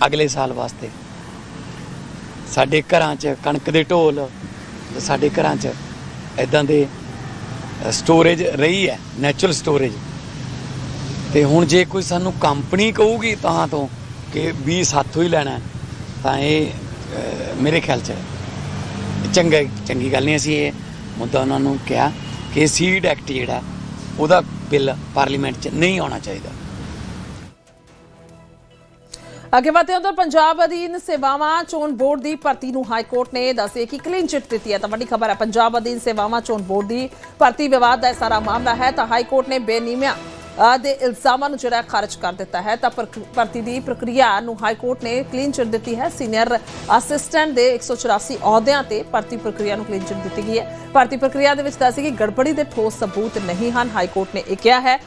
ਅਗਲੇ ਸਾਲ ਵਾਸਤੇ। ਸਾਡੇ ਘਰਾਂ 'ਚ ਕਣਕ ਦੇ ਢੋਲ ਸਾਡੇ ਘਰਾਂ 'ਚ ਇਦਾਂ ਦੇ ਸਟੋਰੇਜ ਰਹੀ ਹੈ ਨੈਚੁਰਲ ਸਟੋਰੇਜ ਤੇ ਹੁਣ ਜੇ ਕੋਈ ਸਾਨੂੰ ਕੰਪਨੀ ਕਹੂਗੀ ਤਾਂ ਤੋਂ ਕਿ ਵੀ ਸਾਥੋਂ ਹੀ ਲੈਣਾ ਤਾਂ ਇਹ ਮੇਰੇ ਖਿਆਲ 'ਚ ਚੰਗਾ ਚੰਗੀ ਗੱਲ ਨਹੀਂ ਅਸੀਂ ਇਹ ਮੁੱਦਾ ਉਹਨਾਂ ਨੂੰ ਕਿਹਾ ਕਿ ਸੀਡ ਐਕਟ ਜਿਹੜਾ, ਉਹਦਾ ਬਿੱਲ ਪਾਰਲੀਮੈਂਟ 'ਚ ਨਹੀਂ ਆਉਣਾ ਚਾਹੀਦਾ। ਅੱਗੇ ਵਧਦੇ ਹਾਂ ਤਾਂ ਪੰਜਾਬ ਅਧੀਨ ਸੇਵਾਵਾਂ ਚੋਣ ਬੋਰਡ ਦੀ ਭਰਤੀ ਨੂੰ ਹਾਈ ਕੋਰਟ ਨੇ ਦੱਸਿਆ ਕਿ ਕਲੀਨ ਚਿੱਟ ਦਿੱਤੀ ਹੈ। ਤਾਂ ਵੱਡੀ ਖਬਰ ਹੈ, ਪੰਜਾਬ ਅਧੀਨ ਸੇਵਾਵਾਂ ਚੋਣ ਬੋਰਡ ਦੀ ਭਰਤੀ ਵਿਵਾਦ ਦਾ ਸਾਰਾ ਮਾਮਲਾ ਹੈ। ਤਾਂ ਹਾਈ ਕੋਰਟ ਨੇ ਬੇਨੀਮੀਆਂ ਦੇ ਇਲਜ਼ਾਮਾਂ ਨੂੰ ਜਿਹੜਾ ਖਾਰਜ ਕਰ ਦਿੱਤਾ ਹੈ। ਤਾਂ ਭਰਤੀ ਦੀ ਪ੍ਰਕਿਰਿਆ ਨੂੰ ਹਾਈ ਕੋਰਟ ਨੇ ਕਲੀਨ ਚਿੱਟ ਦਿੱਤੀ ਹੈ। ਸੀਨੀਅਰ ਅਸਿਸਟੈਂਟ ਦੇ 184 ਅਹੁਦਿਆਂ ਤੇ ਭਰਤੀ ਪ੍ਰਕਿਰਿਆ ਨੂੰ ਕਲੀਨ ਚਿੱਟ ਦਿੱਤੀ ਗਈ ਹੈ। ਭਰਤੀ ਪ੍ਰਕਿਰਿਆ ਦੇ ਵਿੱਚ ਦੱਸਿਆ ਕਿ ਗੜਬੜੀ ਦੇ ਠੋਸ ਸਬੂਤ ਨਹੀਂ ਹਨ। ਹਾਈ ਕੋਰਟ ਨੇ ਇਹ ਕਿਹਾ ਹੈ।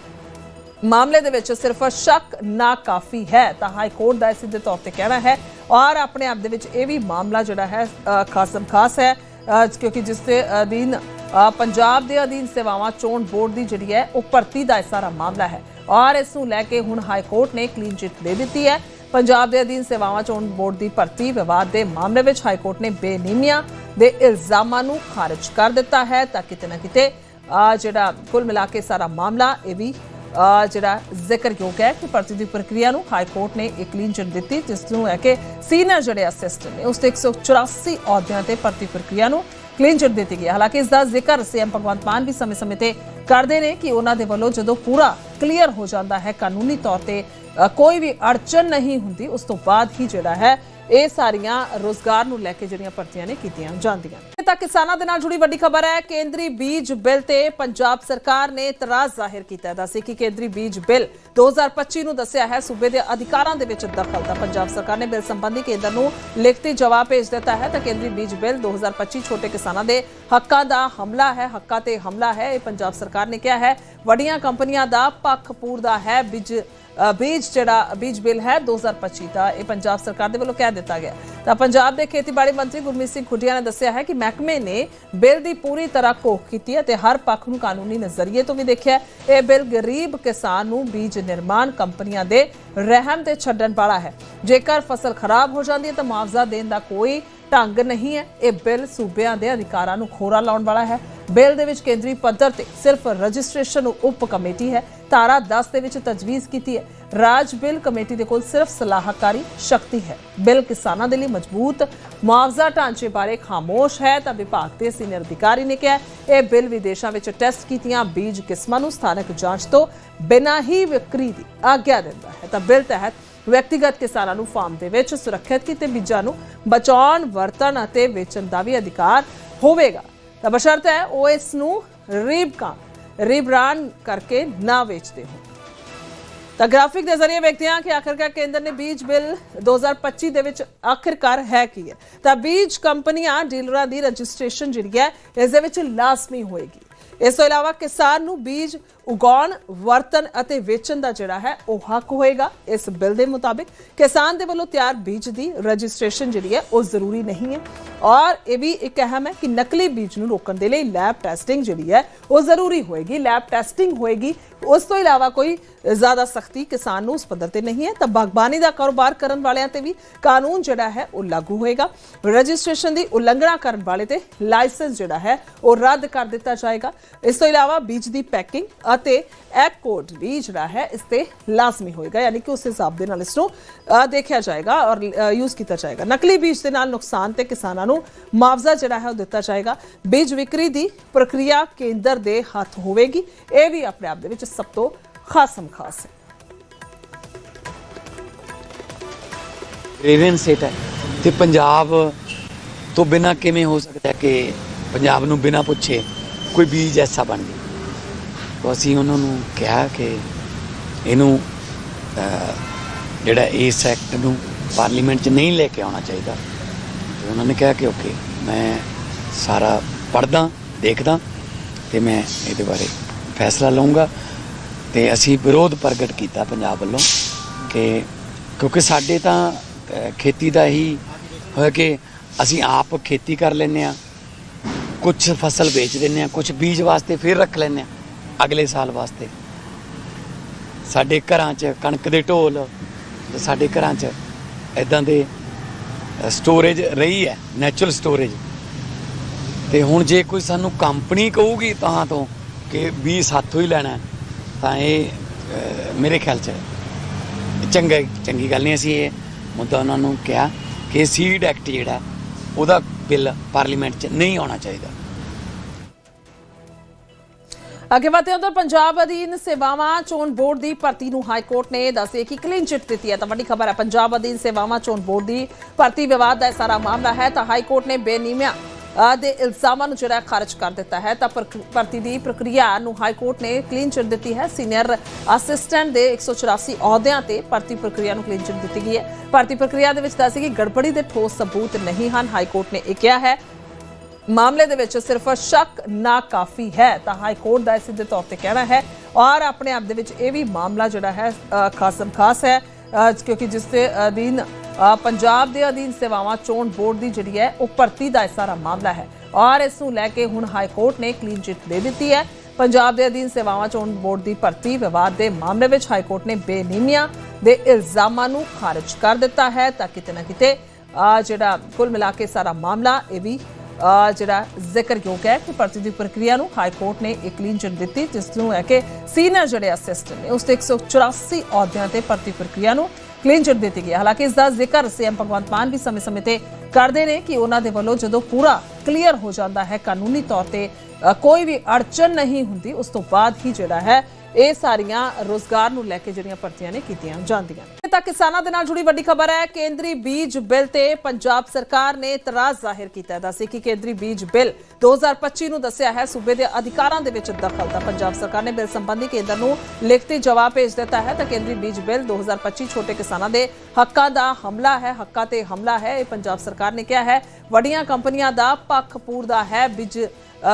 ਮਾਮਲੇ ਦੇ ਵਿੱਚ ਸਿਰਫ ਸ਼ੱਕ ਨਾ ਕਾਫੀ ਹੈ, ਤਾਂ ਹਾਈ ਕੋਰਟ ਦਾ ਸਿੱਧੇ ਤੌਰ ਤੇ ਕਹਿਣਾ ਹੈ। ਔਰ ਆਪਣੇ ਆਪ ਦੇ ਵਿੱਚ ਇਹ ਵੀ ਮਾਮਲਾ ਜਿਹੜਾ ਹੈ ਖਾਸਮ ਖਾਸ ਹੈ ਕਿਉਂਕਿ ਜਿਸ ਦੇ ਅਧੀਨ ਪੰਜਾਬ ਦੇ ਅਧੀਨ ਸੇਵਾਵਾਂ ਚੋਣ ਬੋਰਡ ਦੀ ਜਿਹੜੀ ਹੈ, ਉਹ ਭਰਤੀ ਦਾ ਇਹ ਸਾਰਾ ਮਾਮਲਾ ਹੈ। ਔਰ ਇਸ ਨੂੰ ਲੈ ਕੇ ਹੁਣ ਹਾਈ ਕੋਰਟ ਨੇ ਕਲੀਨ ਚਿੱਟ ਦੇ ਦਿੱਤੀ ਹੈ। ਪੰਜਾਬ ਦੇ ਅਧੀਨ ਸੇਵਾਵਾਂ ਚੋਣ ਬੋਰਡ ਦੀ ਭਰਤੀ ਵਿਵਾਦ ਦੇ ਮਾਮਲੇ ਵਿੱਚ ਹਾਈ ਕੋਰਟ ਨੇ ਬੇਨੀਮੀਆਂ ਦੇ ਇਲਜ਼ਾਮਾਂ ਨੂੰ ਖਾਰਜ ਕਰ ਦਿੱਤਾ ਹੈ, ਤਾਂ ਕਿਤੇ ਨਾ ਕਿਤੇ ਜਿਹੜਾ ਕੁੱਲ ਮਿਲਾ ਕੇ ਸਾਰਾ ਮਾਮਲਾ, ਇਹ ਵੀ ਅ, ਜਿਹੜਾ ਜ਼ਿਕਰਯੋਗ ਹੈ ਕਿ ਭਰਤੀ ਦੀ ਪ੍ਰਕਿਰਿਆ ਨੂੰ ਹਾਈ ਕੋਰਟ ਨੇ ਇੱਕ ਕਲੀਨ ਚਿੱਟ ਦਿੱਤੀ ਜਿਸ ਨੂੰ ਹੈ ਕਿ ਸੀਨੀਅਰ ਜਿਹੜੇ ਅਸਿਸਟੈਂਟ ਨੇ ਉਸ ਤੇ 184 ਅਹੁਦਿਆਂ ਤੇ ਭਰਤੀ ਪ੍ਰਕਿਰਿਆ ਨੂੰ ਕਲੀਨ ਚਿੱਟ ਦਿੱਤੀ ਗਈ ਹਾਲਾਂਕਿ ਇਸ ਦਾ ਜ਼ਿਕਰ ਸੀਐਮ ਭਗਵੰਤ ਮਾਨ ਵੀ ਸਮੇਂ-ਸਮੇਂ ਤੇ ਕਰਦੇ ਨੇ ਕਿ ਉਹਨਾਂ ਦੇ ਵੱਲੋਂ ਜਦੋਂ ਪੂਰਾ ਕਲੀਅਰ ਹੋ ਜਾਂਦਾ ਹੈ ਕਾਨੂੰਨੀ ਤੌਰ ਤੇ ਕੋਈ ਵੀ ਅੜਚਨ ਨਹੀਂ ਹੁੰਦੀ ਉਸ ਤੋਂ ਬਾਅਦ ਹੀ ਜਿਹੜਾ ਹੈ ਇਹ ਸਾਰੀਆਂ ਰੋਜ਼ਗਾਰ ਨੂੰ ਲੈ ਕੇ ਜਿਹੜੀਆਂ ਭਰਤੀਆਂ ਨੇ ਕੀਤੀਆਂ ਜਾਂਦੀਆਂ ਨੇ। ਕਿਸਾਨਾਂ ਦੇ ਨਾਲ ਜੁੜੀ ਵੱਡੀ ਖਬਰ ਹੈ। ਕੇਂਦਰੀ ਬੀਜ ਬਿੱਲ ਤੇ ਪੰਜਾਬ ਸਰਕਾਰ ਨੇ ਇਤਰਾਜ਼ ਜ਼ਾਹਿਰ ਕੀਤਾ ਦੱਸੇ ਕਿ ਕੇਂਦਰੀ ਬੀਜ ਬਿੱਲ 2025 ਨੂੰ ਦੱਸਿਆ ਹੈ। ਸੂਬੇ ਦੇ ਅਧਿਕਾਰਾਂ ਦੇ ਵਿੱਚ ਦਖਲ ਦਾ ਪੰਜਾਬ ਸਰਕਾਰ ਨੇ ਬਿੱਲ ਸੰਬੰਧੀ ਕੇਂਦਰ ਨੂੰ ਲਿਖਤੀ ਜਵਾਬ ਭੇਜ ਦਿੱਤਾ ਹੈ। ਤਾਂ ਕੇਂਦਰੀ ਬੀਜ ਬਿੱਲ 2025 ਛੋਟੇ ਕਿਸਾਨਾਂ ਦੇ ਹੱਕਾਂ ਦਾ ਹਮਲਾ ਹੈ। ਹੱਕਾਂ ਤੇ ਹਮਲਾ ਹੈ। ਇਹ ਪੰਜਾਬ ਸਰਕਾਰ ਨੇ ਕਿਹਾ ਹੈ। ਵੱਡੀਆਂ ਕੰਪਨੀਆਂ ਦਾ ਪੱਖ ਪੂਰਦਾ ਹੈ। ਬੀਜ ਬੀਜ ਜਿਹੜਾ, ਬੀਜ ਬਿੱਲ ਹੈ 2025 ਦਾ, ਇਹ ਪੰਜਾਬ ਸਰਕਾਰ ਦੇ ਵੱਲੋਂ ਕਹਿ ਦਿੱਤਾ ਗਿਆ। ਤਾਂ ਪੰਜਾਬ ਦੇ ਖੇਤੀਬਾੜੀ ਮੰਤਰੀ ਗੁਰਮੀਤ ਸਿੰਘ ਖੁੱਡੀਆ ਨੇ ਦੱਸਿਆ ਹੈ ਕਿ ਮਹਿਕਮੇ ਨੇ ਬਿੱਲ ਦੀ ਪੂਰੀ ਤਰ੍ਹਾਂ ਘੋਖ ਕੀਤੀ ਹੈ ਤੇ ਹਰ ਪੱਖ ਨੂੰ ਕਾਨੂੰਨੀ ਨਜ਼ਰੀਏ ਤੋਂ ਵੀ ਦੇਖਿਆ ਇਹ ਬਿੱਲ ਗਰੀਬ ਕਿਸਾਨ ਨੂੰ ਬੀਜ ਨਿਰਮਾਣ ਕੰਪਨੀਆਂ ਦੇ ਰਹਿਮ ਤੇ ਛੱਡਣ ਵਾਲਾ ਹੈ। ਜੇਕਰ ਫਸਲ ਖਰਾਬ ਹੋ ਜਾਂਦੀ ਹੈ ਤਾਂ ਮੁਆਵਜ਼ਾ ਦੇਣ ਦਾ ਕੋਈ ਢੰਗ ਨਹੀਂ ਹੈ। ਇਹ ਬਿੱਲ ਸੂਬਿਆਂ ਦੇ ਅਧਿਕਾਰਾਂ ਨੂੰ ਖੋਰਾ ਲਾਉਣ ਵਾਲਾ ਹੈ। ਬਿੱਲ ਦੇ ਵਿੱਚ ਕੇਂਦਰੀ ਪੱਧਰ ਤੇ ਸਿਰਫ ਰਜਿਸਟ੍ਰੇਸ਼ਨ ਉਪ ਕਮੇਟੀ ਹੈ। ਧਾਰਾ 10 ਦੇ ਵਿੱਚ ਤਜਵੀਜ਼ ਕੀਤੀ ਹੈ। ਰਾਜ ਬਿੱਲ ਕਮੇਟੀ ਦੇ ਕੋਲ ਸਿਰਫ ਸਲਾਹਕਾਰੀ ਸ਼ਕਤੀ ਹੈ। ਬਿੱਲ ਕਿਸਾਨਾਂ ਦੇ ਲਈ ਮਜ਼ਬੂਤ ਮੁਆਵਜ਼ਾ ਢਾਂਚੇ ਬਾਰੇ ਖਾਮੋਸ਼ ਹੈ ਤਾਂ ਵਿਭਾਗ ਦੇ ਸੀਨੀਅਰ ਅਧਿਕਾਰੀ ਨੇ ਕਿਹਾ, ਇਹ ਬਿੱਲ ਵਿਦੇਸ਼ਾਂ ਵਿੱਚ ਟੈਸਟ ਕੀਤੀਆਂ ਬੀਜ ਕਿਸਮਾਂ ਨੂੰ ਸਥਾਨਕ ਜਾਂਚ ਤੋਂ ਬਿਨਾਂ ਹੀ ਵਿਕਰੀ ਦੀ ਆਗਿਆ ਦਿੰਦਾ ਹੈ। ਤਾਂ ਬਿੱਲ ਤਹਿਤ ਵਿਅਕਤੀਗਤ ਕਿਸਾਨਾਂ ਨੂੰ ਫਾਰਮ ਦੇ ਵਿੱਚ ਸੁਰੱਖਿਅਤ ਕੀਤੇ ਬੀਜਾਂ ਨੂੰ ਬਚਾਉਣ, ਵਰਤਣ ਅਤੇ ਵੇਚਣ ਦਾ ਵੀ ਅਧਿਕਾਰ ਹੋਵੇਗਾ। ਤਾਂ ਬਸ਼ਰਤ ਹੈ ਉਹ ਇਸ ਨੂੰ ਰੀਬਕਾ ਰੀਬਰਾਨ ਕਰਕੇ ਨਾ ਵੇਚਦੇ ਹੋ ਤਾਂ ਗ੍ਰਾਫਿਕ ਦੇ ਜ਼ਰੀਏ ਵੇਖਦੇ ਹਾਂ ਕਿ ਆਖਰਕਾਰ ਕੇਂਦਰ ਨੇ ਬੀਜ ਬਿੱਲ 2025 ਦੇ ਵਿੱਚ ਆਖਰਕਾਰ ਹੈ ਕੀ ਹੈ। ਤਾਂ ਬੀਜ ਕੰਪਨੀਆਂ, ਡੀਲਰਾਂ ਦੀ ਰਜਿਸਟ੍ਰੇਸ਼ਨ ਜਿਹੜੀ ਹੈ, ਇਸ ਦੇ ਵਿੱਚ ਲਾਜ਼ਮੀ ਹੋਏਗੀ। ਇਸ ਤੋਂ ਇਲਾਵਾ ਕਿਸਾਨ ਨੂੰ ਬੀਜ ਉਗਾਉਣ ਵਰਤਨ ਅਤੇ ਵੇਚਣ ਦਾ ਜਿਹੜਾ ਹੈ ਉਹ ਹੱਕ ਹੋਏਗਾ। ਇਸ ਬਿੱਲ ਦੇ ਮੁਤਾਬਿਕ ਕਿਸਾਨ ਦੇ ਵੱਲੋਂ ਤਿਆਰ ਬੀਜ ਦੀ ਰਜਿਸਟ੍ਰੇਸ਼ਨ ਜਿਹੜੀ ਹੈ ਉਹ ਜ਼ਰੂਰੀ ਨਹੀਂ ਹੈ। ਔਰ ਇਹ ਵੀ ਇੱਕ ਅਹਿਮ ਹੈ ਕਿ ਨਕਲੀ ਬੀਜ ਨੂੰ ਰੋਕਣ ਦੇ ਲਈ ਲੈਬ ਟੈਸਟਿੰਗ ਜਿਹੜੀ ਹੈ ਉਹ ਜ਼ਰੂਰੀ ਹੋਏਗੀ। ਲੈਬ ਟੈਸਟਿੰਗ ਹੋਏਗੀ ਉਸ ਤੋਂ ਇਲਾਵਾ ਕੋਈ ਜ਼ਿਆਦਾ ਸਖਤੀ ਕਿਸਾਨ ਨੂੰ ਉਸ ਪੱਧਰ ਤੇ ਨਹੀਂ ਹੈ, ਤਾਂ ਬਾਗਬਾਨੀ ਦਾ ਕਾਰੋਬਾਰ ਕਰਨ ਵਾਲਿਆਂ ਤੇ ਵੀ ਕਾਨੂੰਨ ਜਿਹੜਾ ਹੈ ਉਹ ਲਾਗੂ ਹੋਏਗਾ। ਰਜਿਸਟ੍ਰੇਸ਼ਨ ਦੀ ਉਲੰਘਣਾ ਕਰਨ ਵਾਲੇ ਤੇ ਲਾਇਸੈਂਸ ਜਿਹੜਾ ਹੈ ਉਹ ਰੱਦ ਕਰ ਦਿੱਤਾ ਜਾਏਗਾ। ਇਸ ਤੋਂ ਇਲਾਵਾ ਬੀਜ ਦੀ ਪੈਕਿੰਗ ਅਤੇ ਐਕ ਕੋਡ ਵੀ ਜਿਹੜਾ ਹੈ ਇਸ ਤੇ ਲਾਜ਼ਮੀ ਹੋਏਗਾ, ਯਾਨੀ ਕਿ ਉਸ ਹਿਸਾਬ ਦੇ ਨਾਲ ਇਸ ਨੂੰ ਦੇਖਿਆ ਜਾਏਗਾ ਔਰ ਯੂਜ਼ ਕੀਤਾ ਜਾਏਗਾ। ਨਕਲੀ ਬੀਜ ਦੇ ਨਾਲ ਨੁਕਸਾਨ ਤੇ ਕਿਸਾਨਾਂ ਨੂੰ ਮੁਆਵਜ਼ਾ ਜਿਹੜਾ ਹੈ ਉਹ ਦਿੱਤਾ ਜਾਏਗਾ। ਬੀਜ ਵਿਕਰੀ ਦੀ ਪ੍ਰਕਿਰਿਆ ਕੇਂਦਰ ਦੇ ਹੱਥ ਹੋਵੇਗੀ। ਇਹ ਵੀ ਆਪਣੇ ਆਪ ਦੇ ਵਿੱਚ ਸਭ ਤੋਂ ਖਾਸਮ ਖਾਸ ਹੈ ਰੇਵਨ ਸਟੇਟ ਹੈ। ਤੇ ਪੰਜਾਬ ਤੋਂ ਬਿਨਾ ਕਿਵੇਂ ਹੋ ਸਕਦਾ ਕਿ ਪੰਜਾਬ ਨੂੰ ਬਿਨਾ ਪੁੱਛੇ ਕੋਈ ਬੀਜ ਐਸਾ ਬਣ ਜੇ ਤਾਂ ਅਸੀਂ ਉਹਨਾਂ ਨੂੰ ਕਿਹਾ ਕਿ ਇਹਨੂੰ ਜਿਹੜਾ ਇਸ ਐਕਟ ਨੂੰ ਪਾਰਲੀਮੈਂਟ 'ਚ ਨਹੀਂ ਲੈ ਕੇ ਆਉਣਾ ਚਾਹੀਦਾ। ਤੇ ਉਹਨਾਂ ਨੇ ਕਿਹਾ ਕਿ ਓਕੇ ਮੈਂ ਸਾਰਾ ਪੜਦਾ ਦੇਖਦਾ ਤੇ ਮੈਂ ਇਹਦੇ ਬਾਰੇ ਫੈਸਲਾ ਲਵਾਂਗਾ ਤੇ ਅਸੀਂ ਵਿਰੋਧ ਪ੍ਰਗਟ ਕੀਤਾ ਪੰਜਾਬ ਵੱਲੋਂ ਕਿ ਕਿਉਂਕਿ ਸਾਡੇ ਤਾਂ ਖੇਤੀ ਦਾ ਹੀ ਹੋਇਆ ਕਿ ਅਸੀਂ ਆਪ ਖੇਤੀ ਕਰ ਲੈਂਦੇ ਆ ਕੁਝ ਫਸਲ ਵੇਚ ਦਿੰਦੇ ਆ ਕੁਝ ਬੀਜ ਵਾਸਤੇ ਫਿਰ ਰੱਖ ਲੈਂਦੇ ਆ ਅਗਲੇ ਸਾਲ ਵਾਸਤੇ। ਸਾਡੇ ਘਰਾਂ 'ਚ ਕਣਕ ਦੇ ਢੋਲ ਤੇ ਸਾਡੇ ਘਰਾਂ 'ਚ ਇਦਾਂ ਦੇ ਸਟੋਰੇਜ ਰਹੀ ਹੈ ਨੈਚੁਰਲ ਸਟੋਰੇਜ ਤੇ ਹੁਣ ਜੇ ਕੋਈ ਸਾਨੂੰ ਕੰਪਨੀ ਕਹੂਗੀ ਤਾਂ ਤੋਂ ਕਿ ਵੀ ਸਾਥੋਂ ਹੀ ਲੈਣਾ ਤਾਂ ਇਹ ਮੇਰੇ ਖਿਆਲ 'ਚ ਚੰਗਾ, ਚੰਗੀ ਗੱਲ ਨਹੀਂ ਅਸੀਂ ਇਹ ਮੁੱਦਾ ਉਹਨਾਂ ਨੂੰ ਕਿਹਾ ਕਿ ਸੀਡ ਐਕਟ ਜਿਹੜਾ, ਉਹਦਾ ਬਿੱਲ ਪਾਰਲੀਮੈਂਟ 'ਚ ਨਹੀਂ ਆਉਣਾ ਚਾਹੀਦਾ। ਅੱਗੇ ਵਧਦੇ ਹਾਂ ਤਾਂ ਪੰਜਾਬ ਅਧੀਨ ਸੇਵਾਵਾਂ ਚੋਣ ਬੋਰਡ ਦੀ ਭਰਤੀ ਨੂੰ ਹਾਈ ਕੋਰਟ ਨੇ ਦੱਸਿਆ ਕਿ ਕਲੀਨ ਚਿੱਟ ਦਿੱਤੀ ਹੈ। ਤਾਂ ਵੱਡੀ ਖਬਰ ਹੈ, ਪੰਜਾਬ ਅਧੀਨ ਸੇਵਾਵਾਂ ਚੋਣ ਬੋਰਡ ਦੀ ਭਰਤੀ ਵਿਵਾਦ ਦਾ ਸਾਰਾ ਮਾਮਲਾ ਹੈ, ਤਾਂ ਹਾਈ ਕੋਰਟ ਨੇ ਬੇਨੀਮੀਆਂ ਦੇ ਇਲਜ਼ਾਮਾਂ ਨੂੰ ਜਿਹੜਾ ਖਾਰਜ ਕਰ ਦਿੱਤਾ ਹੈ, ਤਾਂ ਭਰਤੀ ਦੀ ਪ੍ਰਕਿਰਿਆ ਨੂੰ ਹਾਈ ਕੋਰਟ ਨੇ ਕਲੀਨ ਚਿੱਟ ਦਿੱਤੀ ਹੈ। ਸੀਨੀਅਰ ਅਸਿਸਟੈਂਟ ਦੇ 184 ਅਹੁਦਿਆਂ ਤੇ ਭਰਤੀ ਪ੍ਰਕਿਰਿਆ ਨੂੰ ਕਲੀਨ ਚਿੱਟ ਦਿੱਤੀ ਗਈ ਹੈ। ਭਰਤੀ ਪ੍ਰਕਿਰਿਆ ਦੇ ਵਿੱਚ ਦੱਸਿਆ ਕਿ ਗੜਬੜੀ ਦੇ ਠੋਸ ਸਬੂਤ ਨਹੀਂ ਹਨ ਹਾਈ ਕੋਰਟ ਨੇ ਇਹ ਕਿਹਾ ਹੈ। ਮਾਮਲੇ ਦੇ ਵਿੱਚ ਸਿਰਫ ਸ਼ੱਕ ਨਾ ਕਾਫੀ ਹੈ, ਤਾਂ ਹਾਈ ਕੋਰਟ ਦਾ ਸਿੱਧੇ ਤੌਰ ਤੇ ਕਹਿਣਾ ਹੈ। ਔਰ ਆਪਣੇ ਆਪ ਦੇ ਵਿੱਚ ਇਹ ਵੀ ਮਾਮਲਾ ਜਿਹੜਾ ਹੈ ਖਾਸਮ ਖਾਸ ਹੈ ਕਿਉਂਕਿ ਜਿਸ ਦੇ ਅਧੀਨ ਪੰਜਾਬ ਦੇ ਅਧੀਨ ਸੇਵਾਵਾਂ ਚੋਣ ਬੋਰਡ ਦੀ ਜਿਹੜੀ ਹੈ ਉਹ ਭਰਤੀ ਦਾ ਸਾਰਾ ਮਾਮਲਾ ਹੈ। ਔਰ ਇਸ ਨੂੰ ਲੈ ਕੇ ਹੁਣ ਹਾਈ ਕੋਰਟ ਨੇ ਕਲੀਨ ਚਿੱਟ ਦੇ ਦਿੱਤੀ ਹੈ। ਪੰਜਾਬ ਦੇ ਅਧੀਨ ਸੇਵਾਵਾਂ ਚੋਣ ਬੋਰਡ ਦੀ ਭਰਤੀ ਵਿਵਾਦ ਦੇ ਮਾਮਲੇ ਵਿੱਚ ਹਾਈ ਕੋਰਟ ਨੇ ਬੇਨੀਮੀਆਂ ਦੇ ਇਲਜ਼ਾਮਾਂ ਨੂੰ ਖਾਰਜ ਕਰ ਦਿੱਤਾ ਹੈ ਤਾਂ ਕਿਤੇ ਨਾ ਕਿਤੇ ਜਿਹੜਾ ਕੁੱਲ ਮਿਲਾ ਕੇ ਸਾਰਾ ਮਾਮਲਾ ਇਹ ਵੀ ਅ, ਜਿਹੜਾ ਜ਼ਿਕਰਯੋਗ ਹੈ ਕਿ ਭਰਤੀ ਦੀ ਪ੍ਰਕਿਰਿਆ ਨੂੰ ਹਾਈ ਕੋਰਟ ਨੇ ਇੱਕ ਕਲੀਨ ਚਿੱਟ ਦਿੱਤੀ ਜਿਸ ਨੂੰ ਹੈ ਕਿ ਸੀਨੀਅਰ ਜਿਹੜੇ ਅਸਿਸਟੈਂਟ ਨੇ ਉਸ ਦੇ 184 ਅਹੁਦਿਆਂ ਤੇ ਭਰਤੀ ਪ੍ਰਕਿਰਿਆ ਨੂੰ ਕਲੀਨ ਚਿਟ ਦਿੱਤੀ ਗਈ ਹੈ। ਹਾਲਾਂਕਿ ਇਸ ਦਾ ਜ਼ਿਕਰ ਸੀਐਮ ਭਗਵੰਤ ਮਾਨ ਵੀ ਸਮੇਂ-ਸਮੇਂ ਤੇ ਕਰਦੇ ਨੇ ਕਿ ਉਹਨਾਂ ਦੇ ਵੱਲੋਂ ਜਦੋਂ ਪੂਰਾ ਕਲੀਅਰ ਹੋ ਜਾਂਦਾ ਹੈ ਕਾਨੂੰਨੀ ਤੌਰ ਤੇ ਕੋਈ ਵੀ ਅੜਚਨ ਨਹੀਂ ਹੁੰਦੀ, ਉਸ ਤੋਂ ਬਾਅਦ ਹੀ ਜਿਹੜਾ ਹੈ, ਇਹ ਸਾਰੀਆਂ ਰੋਜ਼ਗਾਰ ਨੂੰ ਲੈ ਕੇ ਜਿਹੜੀਆਂ ਭਰਤੀਆਂ ਨੇ ਕੀਤੀਆਂ ਜਾਂਦੀਆਂ ਤਾਂ ਕਿਸਾਨਾਂ ਦੇ ਨਾਲ ਜੁੜੀ ਵੱਡੀ ਖਬਰ ਹੈ। ਕੇਂਦਰੀ ਬੀਜ ਬਿੱਲ ਤੇ ਪੰਜਾਬ ਸਰਕਾਰ ਨੇ ਇਤਰਾਜ਼ ਜ਼ਾਹਿਰ ਕੀਤਾ ਹੈ। ਦੱਸੇ ਕਿ ਕੇਂਦਰੀ ਬੀਜ ਬਿੱਲ 2025 ਨੂੰ ਦੱਸਿਆ ਹੈ। ਸੂਬੇ ਦੇ ਅਧਿਕਾਰਾਂ ਦੇ ਵਿੱਚ ਦਖਲ ਦਾ ਪੰਜਾਬ ਸਰਕਾਰ ਨੇ ਬਿੱਲ ਸੰਬੰਧੀ ਕੇਂਦਰ ਨੂੰ ਲਿਖਤੀ ਜਵਾਬ ਭੇਜ ਦਿੱਤਾ ਹੈ। ਤਾਂ ਕੇਂਦਰੀ ਬੀਜ ਬਿੱਲ 2025 ਛੋਟੇ ਕਿਸਾਨਾਂ ਦੇ ਹੱਕਾਂ ਦਾ ਹਮਲਾ ਹੈ, ਹੱਕਾਂ ਤੇ ਹਮਲਾ ਹੈ। ਇਹ ਪੰਜਾਬ ਸਰਕਾਰ ਨੇ ਕਿਹਾ ਹੈ। ਵੱਡੀਆਂ ਕੰਪਨੀਆਂ ਦਾ ਪੱਖ ਪੂਰਦਾ ਹੈ। ਬੀਜ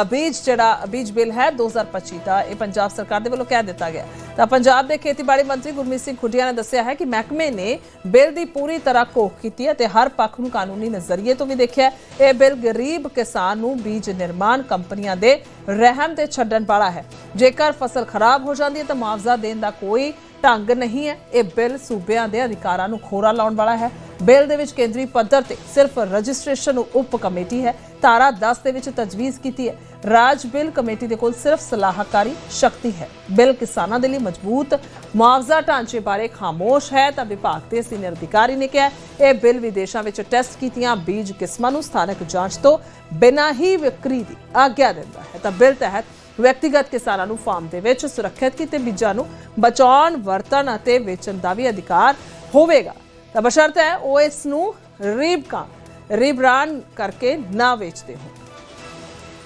ਬੀਜ ਜਿਹੜਾ, ਬੀਜ ਬਿੱਲ ਹੈ 2025 ਦਾ, ਇਹ ਪੰਜਾਬ ਸਰਕਾਰ ਦੇ ਵੱਲੋਂ ਕਹਿ ਦਿੱਤਾ ਗਿਆ। ਤਾਂ ਪੰਜਾਬ ਦੇ ਖੇਤੀਬਾੜੀ ਮੰਤਰੀ ਗੁਰਮੀਤ ਸਿੰਘ ਖੁੱਡੀਆ ਨੇ ਦੱਸਿਆ ਹੈ ਕਿ ਮਹਿਕਮੇ ਨੇ ਬਿੱਲ ਦੀ ਪੂਰੀ ਤਰ੍ਹਾਂ ਘੋਖ ਕੀਤੀ ਹੈ ਤੇ ਹਰ ਪੱਖ ਨੂੰ ਕਾਨੂੰਨੀ ਨਜ਼ਰੀਏ ਤੋਂ ਵੀ ਦੇਖਿਆ ਇਹ ਬਿੱਲ ਗਰੀਬ ਕਿਸਾਨ ਨੂੰ ਬੀਜ ਨਿਰਮਾਣ ਕੰਪਨੀਆਂ ਦੇ ਰਹਿਮ ਤੇ ਛੱਡਣ ਵਾਲਾ ਹੈ। ਜੇਕਰ ਫਸਲ ਖਰਾਬ ਹੋ ਜਾਂਦੀ ਹੈ ਤਾਂ ਮੁਆਵਜ਼ਾ ਦੇਣ ਦਾ ਕੋਈ ਢੰਗ ਨਹੀਂ ਹੈ। ਇਹ ਬਿੱਲ ਸੂਬਿਆਂ ਦੇ ਅਧਿਕਾਰਾਂ ਨੂੰ ਖੋਰਾ ਲਾਉਣ ਵਾਲਾ ਹੈ। ਬਿੱਲ ਦੇ ਵਿੱਚ ਕੇਂਦਰੀ ਪੱਧਰ ਤੇ ਸਿਰਫ ਰਜਿਸਟ੍ਰੇਸ਼ਨ ਉਪ ਕਮੇਟੀ ਹੈ। ਧਾਰਾ 10 ਦੇ ਵਿੱਚ ਤਜਵੀਜ਼ ਕੀਤੀ ਹੈ। ਰਾਜ ਬਿੱਲ ਕਮੇਟੀ ਦੇ ਕੋਲ ਸਿਰਫ ਸਲਾਹਕਾਰੀ ਸ਼ਕਤੀ ਹੈ। ਬਿੱਲ ਕਿਸਾਨਾਂ ਦੇ ਲਈ ਮਜ਼ਬੂਤ ਮੁਆਵਜ਼ਾ ਢਾਂਚੇ ਬਾਰੇ ਖਾਮੋਸ਼ ਹੈ ਤਾਂ ਵਿਭਾਗ ਦੇ ਸੀਨੀਅਰ ਅਧਿਕਾਰੀ ਨੇ ਕਿਹਾ ਇਹ ਬਿੱਲ ਵਿਦੇਸ਼ਾਂ ਵਿੱਚ ਟੈਸਟ ਕੀਤੀਆਂ ਬੀਜ ਕਿਸਮਾਂ ਨੂੰ ਸਥਾਨਕ ਜਾਂਚ ਤੋਂ ਬਿਨਾਂ ਹੀ ਵਿਕਰੀ ਦੀ ਆਗਿਆ ਦਿੰਦਾ ਹੈ। ਤਾਂ ਬਿੱਲ ਤਹਿਤ ਵਿਅਕਤੀਗਤ ਕਿਸਾਨਾਂ ਨੂੰ ਫਾਰਮ ਦੇ ਵਿੱਚ ਸੁਰੱਖਿਅਤ ਕੀਤੇ ਬੀਜਾਂ ਨੂੰ ਬਚਾਉਣ, ਵਰਤਣ ਅਤੇ ਵੇਚਣ ਦਾ ਵੀ ਅਧਿਕਾਰ ਹੋਵੇਗਾ। ਤਾਂ ਬਸ਼ਰਤ ਹੈ, ਉਹ ਇਸ ਨੂੰ ਰੀਬਕਾ ਰੀਬ੍ਰਾਂਡ ਕਰਕੇ ਨਾ ਵੇਚਦੇ ਹੋ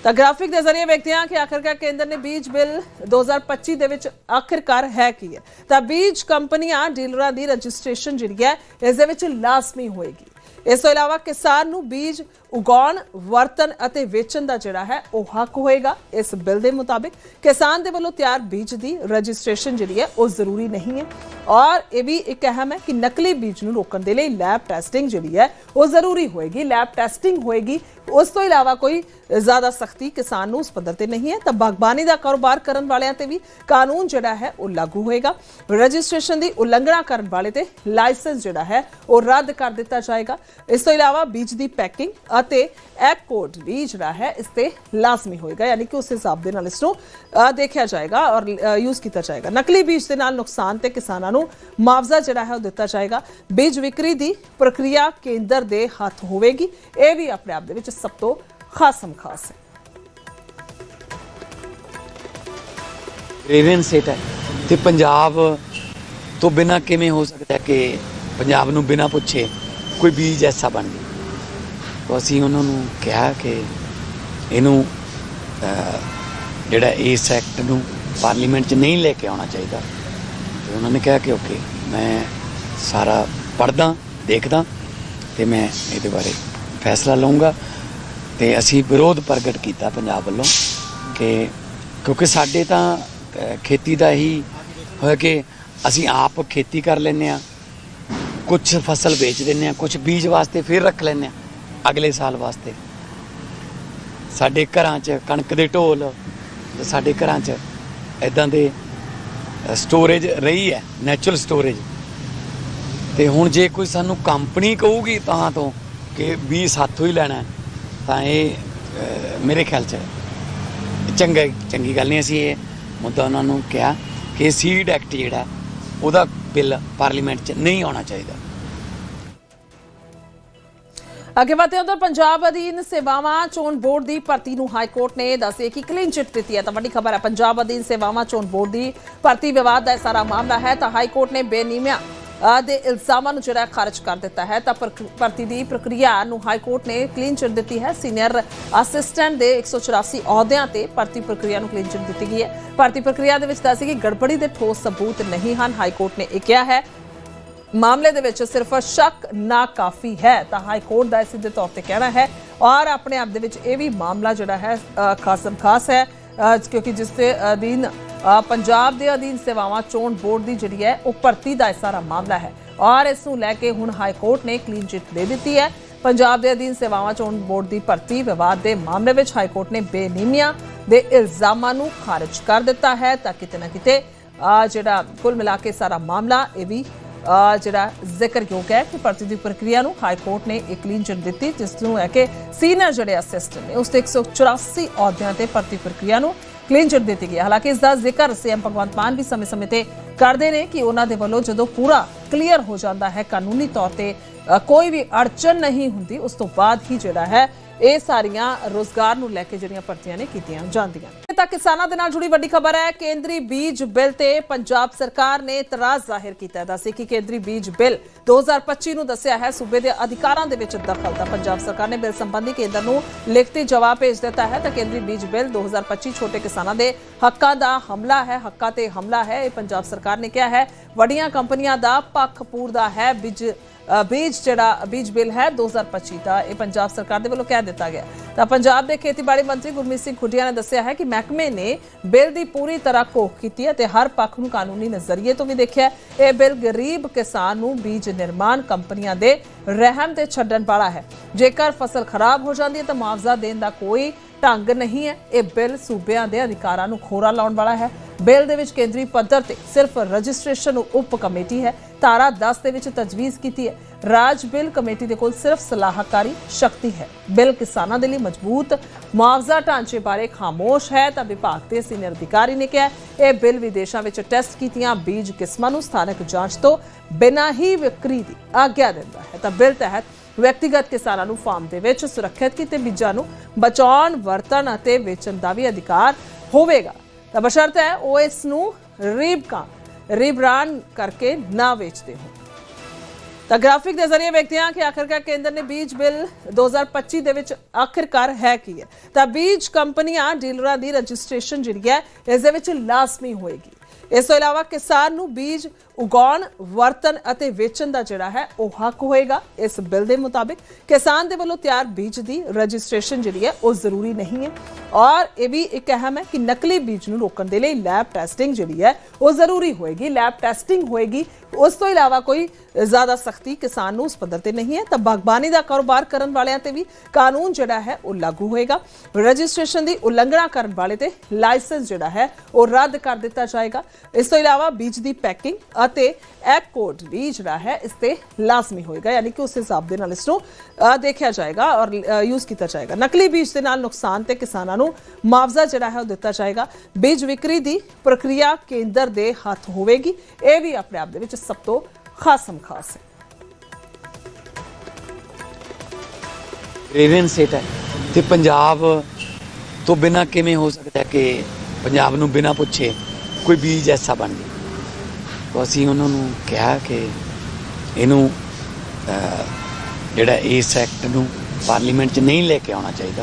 ਤਾਂ ਗ੍ਰਾਫਿਕ ਦੇ ਜ਼ਰੀਏ ਵੇਖਦੇ ਹਾਂ ਕਿ ਆਖਰਕਾਰ ਕੇਂਦਰ ਨੇ ਬੀਜ ਬਿੱਲ 2025 ਦੇ ਵਿੱਚ ਆਖਰਕਾਰ ਹੈ ਕੀ ਹੈ। ਤਾਂ ਬੀਜ ਕੰਪਨੀਆਂ, ਡੀਲਰਾਂ ਦੀ ਰਜਿਸਟ੍ਰੇਸ਼ਨ ਜਿਹੜੀ ਹੈ, ਇਸ ਦੇ ਵਿੱਚ ਲਾਜ਼ਮੀ ਹੋਏਗੀ। ਇਸ ਤੋਂ ਇਲਾਵਾ ਕਿਸਾਨ ਨੂੰ ਬੀਜ ਉਗਾਉਣ ਵਰਤਨ ਅਤੇ ਵੇਚਣ ਦਾ ਜਿਹੜਾ ਹੈ, ਉਹ ਹੱਕ ਹੋਏਗਾ। ਇਸ ਬਿੱਲ ਦੇ ਮੁਤਾਬਿਕ ਕਿਸਾਨ ਦੇ ਵੱਲੋਂ ਤਿਆਰ ਬੀਜ ਦੀ ਰਜਿਸਟ੍ਰੇਸ਼ਨ ਜਿਹੜੀ ਹੈ, ਉਹ ਜ਼ਰੂਰੀ ਨਹੀਂ ਹੈ। ਔਰ ਇਹ ਵੀ ਇੱਕ ਅਹਿਮ ਹੈ ਕਿ ਨਕਲੀ ਬੀਜ ਨੂੰ ਰੋਕਣ ਦੇ ਲਈ ਲੈਬ ਟੈਸਟਿੰਗ ਜਿਹੜੀ ਹੈ, ਉਹ ਜ਼ਰੂਰੀ ਹੋਏਗੀ। ਲੈਬ ਟੈਸਟਿੰਗ ਹੋਏਗੀ, ਉਸ ਤੋਂ ਇਲਾਵਾ ਕੋਈ ਜ਼ਿਆਦਾ ਸਖਤੀ ਕਿਸਾਨ ਨੂੰ ਉਸ ਪੱਧਰ ਤੇ ਨਹੀਂ ਹੈ, ਤਾਂ ਬਾਗਬਾਨੀ ਦਾ ਕਾਰੋਬਾਰ ਕਰਨ ਵਾਲਿਆਂ ਤੇ ਵੀ ਕਾਨੂੰਨ ਜਿਹੜਾ ਹੈ, ਉਹ ਲਾਗੂ ਹੋਏਗਾ। ਰਜਿਸਟ੍ਰੇਸ਼ਨ ਦੀ ਉਲੰਘਣਾ ਕਰਨ ਵਾਲੇ ਤੇ ਲਾਇਸੈਂਸ ਜਿਹੜਾ ਹੈ, ਉਹ ਰੱਦ ਕਰ ਦਿੱਤਾ ਜਾਏਗਾ। ਇਸ ਤੋਂ ਇਲਾਵਾ ਬੀਜ ਦੀ ਪੈਕਿੰਗ ਅਤੇ ਐਕ ਕੋਡ ਵੀ ਜਿਹੜਾ ਹੈ ਇਸ ਤੇ ਲਾਜ਼ਮੀ ਹੋਏਗਾ, ਯਾਨੀ ਕਿ ਉਸ ਹਿਸਾਬ ਦੇ ਨਾਲ ਇਸ ਨੂੰ ਦੇਖਿਆ ਜਾਏਗਾ ਔਰ ਯੂਜ਼ ਕੀਤਾ ਜਾਏਗਾ। ਨਕਲੀ ਬੀਜ ਦੇ ਨਾਲ ਨੁਕਸਾਨ ਤੇ ਕਿਸਾਨਾਂ ਨੂੰ ਮੁਆਵਜ਼ਾ ਜਿਹੜਾ ਹੈ ਉਹ ਦਿੱਤਾ ਜਾਏਗਾ। ਬੀਜ ਵਿਕਰੀ ਦੀ ਪ੍ਰਕਿਰਿਆ ਕੇਂਦਰ ਦੇ ਹੱਥ ਹੋਵੇਗੀ। ਇਹ ਵੀ ਆਪਣੇ ਆਪ ਦੇ ਵਿੱਚ ਸਭ ਤੋਂ ਖਾਸਮ ਖਾਸ ਹੈ। ਰੇਵਨ ਸੇਟ ਹੈ ਤੇ ਪੰਜਾਬ ਤੋਂ ਬਿਨਾ ਕਿਵੇਂ ਹੋ ਸਕਦਾ ਕਿ ਪੰਜਾਬ ਨੂੰ ਬਿਨਾ ਪੁੱਛੇ ਕੋਈ ਬੀਜ ਐਸਾ ਬਣ ਗਿਆ ਤਾਂ ਅਸੀਂ ਉਹਨਾਂ ਨੂੰ ਕਿਹਾ ਕਿ ਇਹਨੂੰ ਜਿਹੜਾ ਇਸ ਐਕਟ ਨੂੰ ਪਾਰਲੀਮੈਂਟ 'ਚ ਨਹੀਂ ਲੈ ਕੇ ਆਉਣਾ ਚਾਹੀਦਾ। ਤੇ ਉਹਨਾਂ ਨੇ ਕਿਹਾ ਕਿ ਓਕੇ ਮੈਂ ਸਾਰਾ ਪੜਦਾ ਦੇਖਦਾ ਤੇ ਮੈਂ ਇਹਦੇ ਬਾਰੇ ਫੈਸਲਾ ਲਵਾਂਗਾ ਤੇ ਅਸੀਂ ਵਿਰੋਧ ਪ੍ਰਗਟ ਕੀਤਾ ਪੰਜਾਬ ਵੱਲੋਂ ਕਿ ਕਿਉਂਕਿ ਸਾਡੇ ਤਾਂ ਖੇਤੀ ਦਾ ਹੀ ਹੋਇਆ ਕਿ ਅਸੀਂ ਆਪ ਖੇਤੀ ਕਰ ਲੈਂਦੇ ਆ ਕੁਝ ਫਸਲ ਵੇਚ ਦਿੰਦੇ ਆ ਕੁਝ ਬੀਜ ਵਾਸਤੇ ਫਿਰ ਰੱਖ ਲੈਂਦੇ ਆ ਅਗਲੇ ਸਾਲ ਵਾਸਤੇ। ਸਾਡੇ ਘਰਾਂ 'ਚ ਕਣਕ ਦੇ ਢੋਲ ਸਾਡੇ ਘਰਾਂ 'ਚ ਇਦਾਂ ਦੇ ਸਟੋਰੇਜ ਰਹੀ ਹੈ ਨੈਚੁਰਲ ਸਟੋਰੇਜ ਤੇ ਹੁਣ ਜੇ ਕੋਈ ਸਾਨੂੰ ਕੰਪਨੀ ਕਹੂਗੀ ਤਾਂ ਤੋਂ ਕਿ ਵੀ ਸਾਥੋਂ ਹੀ ਲੈਣਾ ਤਾਂ ਇਹ ਮੇਰੇ ਖਿਆਲ 'ਚ ਚੰਗਾ ਚੰਗੀ ਗੱਲ ਨਹੀਂ ਅਸੀਂ ਇਹ ਮੁੱਦਾ ਉਹਨਾਂ ਨੂੰ ਕਿਹਾ ਕਿ ਸੀਡ ਐਕਟ ਜਿਹੜਾ, ਉਹਦਾ ਬਿੱਲ ਪਾਰਲੀਮੈਂਟ 'ਚ ਨਹੀਂ ਆਉਣਾ ਚਾਹੀਦਾ। ਅੱਗੇ ਵਧਦੇ ਹਾਂ ਪੰਜਾਬ ਅਧੀਨ ਸੇਵਾਵਾਂ ਚੋਣ ਬੋਰਡ ਦੀ ਭਰਤੀ ਨੂੰ ਹਾਈ ਕੋਰਟ ਨੇ ਦੱਸਿਆ ਕਿ ਕਲੀਨ ਚਿੱਟ ਦਿੱਤੀ ਹੈ। ਤਾਂ ਵੱਡੀ ਖਬਰ ਹੈ, ਪੰਜਾਬ ਅਧੀਨ ਸੇਵਾਵਾਂ ਚੋਣ ਬੋਰਡ ਦੀ ਭਰਤੀ ਵਿਵਾਦ ਦਾ ਸਾਰਾ ਮਾਮਲਾ ਹੈ। ਤਾਂ ਹਾਈ ਕੋਰਟ ਨੇ ਬੇਨੀਮੀਆਂ ਦੇ ਇਲਜ਼ਾਮਾਂ ਨੂੰ ਜਿਹੜਾ ਖਾਰਜ ਕਰ ਦਿੱਤਾ ਹੈ। ਤਾਂ ਭਰਤੀ ਦੀ ਪ੍ਰਕਿਰਿਆ ਨੂੰ ਹਾਈ ਕੋਰਟ ਨੇ ਕਲੀਨ ਚਿੱਟ ਦਿੱਤੀ ਹੈ। ਸੀਨੀਅਰ ਅਸਿਸਟੈਂਟ ਦੇ 184 ਅਹੁਦਿਆਂ ਤੇ ਭਰਤੀ ਪ੍ਰਕਿਰਿਆ ਨੂੰ ਕਲੀਨ ਚਿੱਟ ਦਿੱਤੀ ਗਈ ਹੈ। ਭਰਤੀ ਪ੍ਰਕਿਰਿਆ ਦੇ ਵਿੱਚ ਦੱਸਿਆ ਕਿ ਗੜਬੜੀ ਦੇ ਠੋਸ ਸਬੂਤ ਨਹੀਂ ਹਨ। ਹਾਈ ਕੋਰਟ ਨੇ ਇਹ ਕਿਹਾ ਹੈ ਮਾਮਲੇ ਦੇ ਵਿੱਚ ਸਿਰਫ ਸ਼ੱਕ ਨਾ ਕਾਫੀ ਹੈ, ਤਾਂ ਹਾਈ ਕੋਰਟ ਦਾ ਸਿੱਧੇ ਤੌਰ ਤੇ ਕਹਿਣਾ ਹੈ ਔਰ ਆਪਣੇ ਆਪ ਦੇ ਵਿੱਚ ਇਹ ਵੀ ਮਾਮਲਾ ਜਿਹੜਾ ਹੈ ਖਾਸਮ ਖਾਸ ਹੈ ਕਿਉਂਕਿ ਜਿਸ ਦੇ ਅਧੀਨ ਪੰਜਾਬ ਦੇ ਅਧੀਨ ਸੇਵਾਵਾਂ ਚੋਣ ਬੋਰਡ ਦੀ ਜਿਹੜੀ ਹੈ, ਉਹ ਭਰਤੀ ਦਾ ਇਹ ਸਾਰਾ ਮਾਮਲਾ ਹੈ। ਔਰ ਇਸ ਨੂੰ ਲੈ ਕੇ ਹੁਣ ਹਾਈ ਕੋਰਟ ਨੇ ਕਲੀਨ ਚਿੱਟ ਦੇ ਦਿੱਤੀ ਹੈ। ਪੰਜਾਬ ਦੇ ਅਧੀਨ ਸੇਵਾਵਾਂ ਚੋਣ ਬੋਰਡ ਦੀ ਭਰਤੀ ਵਿਵਾਦ ਦੇ ਮਾਮਲੇ ਵਿੱਚ ਹਾਈ ਕੋਰਟ ਨੇ ਬੇਨੀਮੀਆਂ ਦੇ ਇਲਜ਼ਾਮਾਂ ਨੂੰ ਖਾਰਜ ਕਰ ਦਿੱਤਾ ਹੈ, ਤਾਂ ਕਿਤੇ ਨਾ ਕਿਤੇ ਜਿਹੜਾ ਕੁੱਲ ਮਿਲਾ ਕੇ ਸਾਰਾ ਮਾਮਲਾ, ਇਹ ਵੀ ਅ, ਜਿਹੜਾ ਜ਼ਿਕਰਯੋਗ ਹੈ ਕਿ ਭਰਤੀ ਦੀ ਪ੍ਰਕਿਰਿਆ ਨੂੰ ਹਾਈ ਕੋਰਟ ਨੇ ਇੱਕ ਕਲੀਨ ਚਿਟ ਦਿੱਤੀ ਜਿਸ ਨੂੰ ਹੈ ਕਿ ਸੀਨੀਅਰ ਜਿਹੜੇ ਅਸਿਸਟੈਂਟ ਨੇ ਉਸ ਤੇ 184 ਅਹੁਦਿਆਂ ਤੇ ਭਰਤੀ ਪ੍ਰਕਿਰਿਆ ਨੂੰ ਕਲੀਨ ਚਿੱਟ ਦਿੱਤੀ ਗਈ ਹਾਲਾਂਕਿ ਇਸ ਦਾ ਜ਼ਿਕਰ ਸੀਐਮ ਭਗਵੰਤ ਮਾਨ ਵੀ ਸਮੇਂ-ਸਮੇਂ ਤੇ ਕਰਦੇ ਨੇ ਕਿ ਉਹਨਾਂ ਦੇ ਵੱਲੋਂ ਜਦੋਂ ਪੂਰਾ ਕਲੀਅਰ ਹੋ ਜਾਂਦਾ ਹੈ ਕਾਨੂੰਨੀ ਤੌਰ ਤੇ ਕੋਈ ਵੀ ਅੜਚਨ ਨਹੀਂ ਹੁੰਦੀ ਉਸ ਤੋਂ ਬਾਅਦ ਹੀ ਜਿਹੜਾ ਹੈ ਇਹ ਸਾਰੀਆਂ ਰੋਜ਼ਗਾਰ ਨੂੰ ਲੈ ਕੇ ਜਿਹੜੀਆਂ ਭਰਤੀਆਂ ਨੇ ਕੀਤੀਆਂ ਜਾਂਦੀਆਂ। ਨੇ ਤਾਂ ਕਿਸਾਨਾਂ ਦੇ ਨਾਲ ਜੁੜੀ ਵੱਡੀ ਖਬਰ ਹੈ, ਕੇਂਦਰੀ ਬੀਜ ਬਿੱਲ ਤੇ ਪੰਜਾਬ ਸਰਕਾਰ ਨੇ ਇਤਰਾਜ਼ ਜ਼ਾਹਿਰ ਕੀਤਾ ਦੱਸੇ ਕਿ ਕੇਂਦਰੀ ਬੀਜ ਬਿੱਲ 2025 ਨੂੰ ਦੱਸਿਆ ਹੈ, ਸੂਬੇ ਦੇ ਅਧਿਕਾਰਾਂ ਦੇ ਵਿੱਚ ਦਖਲ ਤਾਂ ਪੰਜਾਬ ਸਰਕਾਰ ਨੇ ਬਿੱਲ ਸੰਬੰਧੀ ਕੇਂਦਰ ਨੂੰ ਲਿਖਤੀ ਜਵਾਬ ਭੇਜ ਦਿੱਤਾ ਹੈ। ਤਾਂ ਕੇਂਦਰੀ ਬੀਜ ਬਿੱਲ 2025 ਛੋਟੇ ਕਿਸਾਨਾਂ ਦੇ ਹੱਕਾਂ ਦਾ ਹਮਲਾ ਹੈ, ਹੱਕਾਂ ਤੇ ਹਮਲਾ ਹੈ। ਇਹ ਪੰਜਾਬ ਸਰਕਾਰ ਨੇ ਕਿਹਾ ਹੈ, ਵੱਡੀਆਂ ਕੰਪਨੀਆਂ ਦਾ ਪੱਖ ਪੂਰਦਾ ਹੈ, ਬੀਜ ਬੀਜ ਜਿਹੜਾ, ਬੀਜ ਬਿੱਲ ਹੈ 2025 ਦਾ, ਇਹ ਪੰਜਾਬ ਸਰਕਾਰ ਦੇ ਵੱਲੋਂ ਕਹਿ ਦਿੱਤਾ ਗਿਆ। ਤਾਂ ਪੰਜਾਬ ਦੇ ਖੇਤੀਬਾੜੀ ਮੰਤਰੀ ਗੁਰਮੀਤ ਸਿੰਘ ਖੁੱਡੀਆ ਨੇ ਦੱਸਿਆ ਹੈ ਕਿ ਮਹਿਕਮੇ ਨੇ ਬਿੱਲ ਦੀ ਪੂਰੀ ਤਰ੍ਹਾਂ ਘੋਖ ਕੀਤੀ ਹੈ ਤੇ ਹਰ ਪੱਖ ਨੂੰ ਕਾਨੂੰਨੀ ਨਜ਼ਰੀਏ ਤੋਂ ਵੀ ਦੇਖਿਆ ਇਹ ਬਿੱਲ ਗਰੀਬ ਕਿਸਾਨ ਨੂੰ ਬੀਜ ਨਿਰਮਾਣ ਕੰਪਨੀਆਂ ਦੇ ਰਹਿਮ ਤੇ ਛੱਡਣ ਵਾਲਾ ਹੈ। ਜੇਕਰ ਫਸਲ ਖਰਾਬ ਹੋ ਜਾਂਦੀ ਹੈ ਤਾਂ ਮੁਆਵਜ਼ਾ ਦੇਣ ਦਾ ਕੋਈ ਢੰਗ ਨਹੀਂ ਹੈ। ਇਹ ਬਿੱਲ ਸੂਬਿਆਂ ਦੇ ਅਧਿਕਾਰਾਂ ਨੂੰ ਖੋਰਾ ਲਾਉਣ ਵਾਲਾ ਹੈ। ਬਿੱਲ ਦੇ ਵਿੱਚ ਕੇਂਦਰੀ ਪੱਧਰ ਤੇ ਸਿਰਫ ਰਜਿਸਟ੍ਰੇਸ਼ਨ ਉਪ ਕਮੇਟੀ ਹੈ। ਧਾਰਾ 10 ਦੇ ਵਿੱਚ ਤਜਵੀਜ਼ ਕੀਤੀ ਹੈ। ਰਾਜ ਬਿੱਲ ਕਮੇਟੀ ਦੇ ਕੋਲ ਸਿਰਫ ਸਲਾਹਕਾਰੀ ਸ਼ਕਤੀ ਹੈ। ਬਿੱਲ ਕਿਸਾਨਾਂ ਦੇ ਲਈ ਮਜ਼ਬੂਤ ਮੁਆਵਜ਼ਾ ਢਾਂਚੇ ਬਾਰੇ ਖਾਮੋਸ਼ ਹੈ ਤਾਂ ਵਿਭਾਗ ਦੇ ਸੀਨੀਅਰ ਅਧਿਕਾਰੀ ਨੇ ਕਿਹਾ ਇਹ ਬਿੱਲ ਵਿਦੇਸ਼ਾਂ ਵਿੱਚ ਟੈਸਟ ਕੀਤੀਆਂ ਬੀਜ ਕਿਸਮਾਂ ਨੂੰ ਸਥਾਨਕ ਜਾਂਚ ਤੋਂ ਬਿਨਾਂ ਹੀ ਵਿਕਰੀ ਦੀ ਆਗਿਆ ਦਿੰਦਾ ਹੈ। ਤਾਂ ਬਿੱਲ ਤਹਿਤ ਵਿਅਕਤੀਗਤ ਕਿਸਾਨਾਂ ਨੂੰ ਫਾਰਮ ਦੇ ਵਿੱਚ ਸੁਰੱਖਿਅਤ ਕੀਤੇ ਬੀਜਾਂ ਨੂੰ ਬਚਾਉਣ, ਵਰਤਣ ਅਤੇ ਵੇਚਣ ਦਾ ਵੀ ਅਧਿਕਾਰ ਹੋਵੇਗਾ। ਤਾਂ ਬਸ਼ਰਤ ਹੈ, ਉਹ ਇਸ ਨੂੰ ਰੀਬਕਾ ਰੀਬ੍ਰਾਂਡ ਕਰਕੇ ਨਾ ਵੇਚਦੇ ਹੋ ਤਾਂ ਗ੍ਰਾਫਿਕ ਦੇ ਜ਼ਰੀਏ ਵੇਖਦੇ ਹਾਂ ਕਿ ਆਖਰਕਾਰ ਕੇਂਦਰ ਨੇ ਬੀਜ ਬਿੱਲ 2025 ਦੇ ਵਿੱਚ ਆਖਰਕਾਰ ਹੈ ਕੀ ਹੈ। ਤਾਂ ਬੀਜ ਕੰਪਨੀਆਂ, ਡੀਲਰਾਂ ਦੀ ਰਜਿਸਟ੍ਰੇਸ਼ਨ ਜਿਹੜੀ ਹੈ, ਇਸ ਦੇ ਵਿੱਚ ਲਾਜ਼ਮੀ ਹੋਏਗੀ। ਇਸ ਤੋਂ ਇਲਾਵਾ ਕਿਸਾਨ ਨੂੰ ਬੀਜ ਉਗਾਉਣ ਵਰਤਨ ਅਤੇ ਵੇਚਣ ਦਾ ਜਿਹੜਾ ਹੈ, ਉਹ ਹੱਕ ਹੋਏਗਾ। ਇਸ ਬਿੱਲ ਦੇ ਮੁਤਾਬਿਕ ਕਿਸਾਨ ਦੇ ਵੱਲੋਂ ਤਿਆਰ ਬੀਜ ਦੀ ਰਜਿਸਟ੍ਰੇਸ਼ਨ ਜਿਹੜੀ ਹੈ, ਉਹ ਜ਼ਰੂਰੀ ਨਹੀਂ ਹੈ। ਔਰ ਇਹ ਵੀ ਇੱਕ ਅਹਿਮ ਹੈ ਕਿ ਨਕਲੀ ਬੀਜ ਨੂੰ ਰੋਕਣ ਦੇ ਲਈ ਲੈਬ ਟੈਸਟਿੰਗ ਜਿਹੜੀ ਹੈ, ਉਹ ਜ਼ਰੂਰੀ ਹੋਏਗੀ। ਲੈਬ ਟੈਸਟਿੰਗ ਹੋਏਗੀ। ਉਸ ਤੋਂ ਇਲਾਵਾ ਕੋਈ ਜ਼ਿਆਦਾ ਸਖਤੀ ਕਿਸਾਨ ਨੂੰ ਉਸ ਪੱਧਰ ਤੇ ਨਹੀਂ ਹੈ। ਤਾਂ ਬਾਗਬਾਨੀ ਦਾ ਕਾਰੋਬਾਰ ਕਰਨ ਵਾਲਿਆਂ ਤੇ ਵੀ ਕਾਨੂੰਨ ਜਿਹੜਾ ਹੈ, ਉਹ ਲਾਗੂ ਹੋਏਗਾ। ਰਜਿਸਟ੍ਰੇਸ਼ਨ ਦੀ ਉਲੰਘਣਾ ਕਰਨ ਵਾਲੇ ਤੇ ਲਾਇਸੈਂਸ ਜਿਹੜਾ ਹੈ, ਉਹ ਰੱਦ ਕਰ ਦਿੱਤਾ ਜਾਏਗਾ। ਇਸ ਤੋਂ ਇਲਾਵਾ ਬੀਜ ਦੀ ਪੈਕਿੰਗ ਅਤੇ ਐਕ ਕੋਡ ਵੀ ਜਿਹੜਾ ਹੈ, ਇਸ ਤੇ ਲਾਜ਼ਮੀ ਹੋਏਗਾ, ਯਾਨੀ ਕਿ ਉਸ ਹਿਸਾਬ ਦੇ ਨਾਲ ਇਸ ਨੂੰ ਦੇਖਿਆ ਜਾਏਗਾ ਔਰ ਯੂਜ਼ ਕੀਤਾ ਜਾਏਗਾ। ਨਕਲੀ ਬੀਜ ਦੇ ਨਾਲ ਨੁਕਸਾਨ ਤੇ ਕਿਸਾਨਾਂ ਨੂੰ ਮੁਆਵਜ਼ਾ ਜਿਹੜਾ ਹੈ ਉਹ ਦਿੱਤਾ ਜਾਏਗਾ। ਬੀਜ ਵਿਕਰੀ ਦੀ ਪ੍ਰਕਿਰਿਆ ਕੇਂਦਰ ਦੇ ਹੱਥ ਹੋਵੇਗੀ। ਇਹ ਵੀ ਆਪਣੇ ਆਪ ਦੇ ਵਿੱਚ ਸਭ ਤੋਂ ਖਾਸਮ ਖਾਸ ਹੈ। ਰੇਵਨ ਸਟੇਟ ਹੈ। ਤੇ ਪੰਜਾਬ ਤੋਂ ਬਿਨਾ ਕਿਵੇਂ ਹੋ ਸਕਦਾ ਕਿ ਪੰਜਾਬ ਨੂੰ ਬਿਨਾ ਪੁੱਛੇ ਕੋਈ ਬੀਜ ਐਸਾ ਬਣ ਜੇ ਤਾਂ ਅਸੀਂ ਉਹਨਾਂ ਨੂੰ ਕਿਹਾ ਕਿ ਇਹਨੂੰ ਜਿਹੜਾ ਇਸ ਐਕਟ ਨੂੰ ਪਾਰਲੀਮੈਂਟ 'ਚ ਨਹੀਂ ਲੈ ਕੇ ਆਉਣਾ ਚਾਹੀਦਾ।